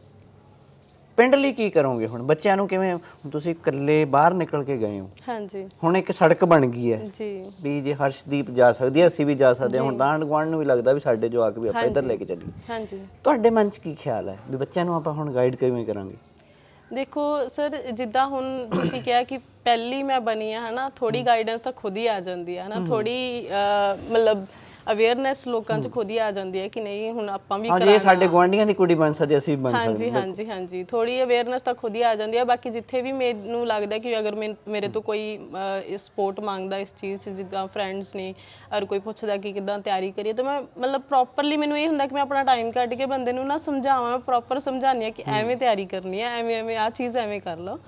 ਪਿੰਡ ਲਈ ਕੀ ਕਰੋਗੇ ਹੁਣ? ਬੱਚਿਆਂ ਨੂੰ ਕਿਵੇਂ ਹੁਣ ਤੁਸੀਂ ਇਕੱਲੇ ਬਾਹਰ ਨਿਕਲ ਕੇ ਗਏ ਹੋ? ਹਾਂਜੀ। ਹੁਣ ਇੱਕ ਸੜਕ ਬਣ ਗਈ ਹੈ। ਜੀ। ਵੀ ਜੇ ਹਰਸ਼ਦੀਪ ਜਾ ਸਕਦੀ ਹੈ ਅਸੀਂ ਵੀ ਜਾ ਸਕਦੇ ਹਾਂ। ਹੁਣ ਤਾਂ ਗਵਾਂਡ ਨੂੰ ਵੀ ਲੱਗਦਾ ਵੀ ਸਾਡੇ ਜਵਾਕ ਵੀ ਆਪਾਂ ਇੱਧਰ ਲੈ ਕੇ ਚੱਲੀਏ। ਹਾਂਜੀ। ਤੁਹਾਡੇ ਮਨ 'ਚ ਕੀ ਖਿਆਲ ਹੈ? ਵੀ ਬੱਚਿਆਂ ਨੂੰ ਆਪਾਂ ਹੁਣ ਗਾਈਡ ਕਿਵੇਂ ਕਰਾਂਗੇ? ਦੇਖੋ ਸਰ ਜਿੱਦਾਂ ਹੁਣ ਤੁਸੀਂ ਕਿਹਾ ਕਿ ਪਹਿਲੀ ਮੈਂ ਬਣੀ ਆ ਹਨਾ ਥੋੜੀ ਗਾਈਡੈਂਸ ਤਾਂ ਖੁਦ ਹੀ ਆ ਜਾਂਦੀ ਹੈ। ਹਨਾ ਥੋੜੀ ਮਤਲਬ ਅਵੇਅਰਨੈਸ ਲੋਕਾਂ 'ਚ ਖੁਦ ਹੀ ਆ ਜਾਂਦੀ ਹੈ ਕਿ ਨਹੀਂ ਹੁਣ ਆਪਾਂ ਵੀ ਹਾਂ ਜੇ ਸਾਡੇ ਗਵਾਂਢੀਆਂ ਦੀ ਕੁੜੀ ਬਣ ਸਕਦੀ ਅਸੀਂ ਬਣ ਸਕਦੇ ਹਾਂਜੀ ਹਾਂਜੀ ਹਾਂਜੀ। ਥੋੜੀ ਅਵੇਅਰਨੈਸ ਤਾਂ ਖੁਦ ਹੀ ਆ ਜਾਂਦੀ ਹੈ ਬਾਕੀ ਜਿੱਥੇ ਵੀ ਮੈਨੂੰ ਲੱਗਦਾ ਕਿ ਅਗਰ ਮੇਰੇ ਤੋਂ ਕੋਈ ਸਪੋਰਟ ਮੰਗਦਾ ਇਸ ਚੀਜ਼ 'ਚ ਜਿੱਦਾਂ ਫਰੈਂਡਸ ਨੇ ਔਰ ਕੋਈ ਪੁੱਛਦਾ ਕਿ ਕਿਦਾਂ ਤਿਆਰੀ ਕਰੀਏ ਤਾਂ ਮੈਂ ਮਤਲਬ ਪ੍ਰੋਪਰਲੀ ਮੈਨੂੰ ਇਹ ਹੁੰਦਾ ਕਿ ਮੈਂ ਆਪਣਾ ਟਾਈਮ ਕੱਢ ਕੇ ਬੰਦੇ ਨੂੰ ਨਾ ਸਮਝਾਵਾਂ ਮੈਂ ਪ੍ਰੋਪਰ ਸਮਝਾਉਂਦੀ ਹਾਂ ਕਿ ਐਵੇਂ ਤਿਆਰੀ ਕਰਨੀ ਹੈ ਐਵੇਂ ਐਵੇਂ ਆ ਚੀਜ਼ ਐਵੇਂ ਕਰ ਲਓ।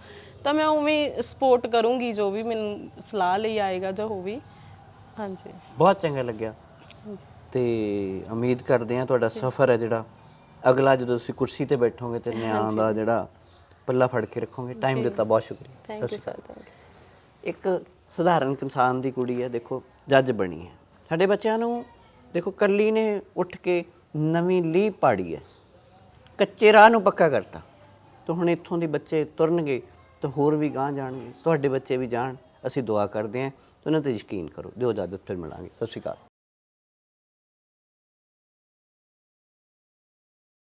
ਤਾਂ ਮੈਂ ਉਵੇਂ ਸਪੋਰਟ ਕਰੂੰਗੀ ਜੋ ਵੀ ਮੈਨੂੰ ਸਲਾਹ ਲਈ ਆਏਗਾ ਜਾਂ ਹੋ ਵੀ। ਹਾਂਜੀ। ਬਹੁਤ ਚੰਗਾ ਲੱਗਿਆ। ਤੇ ਉਮੀਦ ਕਰਦੇ ਹਾਂ ਤੁਹਾਡਾ ਸਫ਼ਰ ਹੈ ਜਿਹੜਾ ਅਗਲਾ ਜਦੋਂ ਤੁਸੀਂ ਕੁਰਸੀ ਤੇ ਬੈਠੋਗੇ ਤੇ ਨਿਆਂ ਦਾ ਜਿਹੜਾ ਪੱਲਾ ਫੜ ਕੇ ਰੱਖੋਗੇ ਟਾਈਮ ਦਿੱਤਾ ਬਹੁਤ ਸ਼ੁਕਰੀਆ। Thank you sir thank you ਇੱਕ ਸਧਾਰਨ ਇਨਸਾਨ ਦੀ ਕੁੜੀ ਹੈ ਦੇਖੋ ਜੱਜ ਬਣੀ ਹੈ। ਸਾਡੇ ਬੱਚਿਆਂ ਨੂੰ ਦੇਖੋ ਕੱਲੀ ਨੇ ਉੱਠ ਕੇ ਨਵੀਂ ਲੀਹ ਪਾੜੀ ਹੈ। ਕੱਚੇ ਰਾਹ ਨੂੰ ਪੱਕਾ ਕਰਤਾ। ਤਾਂ ਹੁਣ ਇੱਥੋਂ ਦੀ ਬੱਚੇ ਤੁਰਨਗੇ ਤਾਂ ਹੋਰ ਵੀ ਗਾਂ ਜਾਣਗੇ। ਤੁਹਾਡੇ ਬੱਚੇ ਵੀ ਜਾਣ ਅਸੀਂ ਦੁਆ ਕਰਦੇ ਹਾਂ ਉਹਨਾਂ ਤੇ ਯਕੀਨ ਕਰੋ। ਦਿਓ ਇਜਾਜ਼ਤ ਫਿਰ ਮਿਲਾਂਗੇ। ਸਤਿ ਸ਼੍ਰੀ ਅਕਾਲ।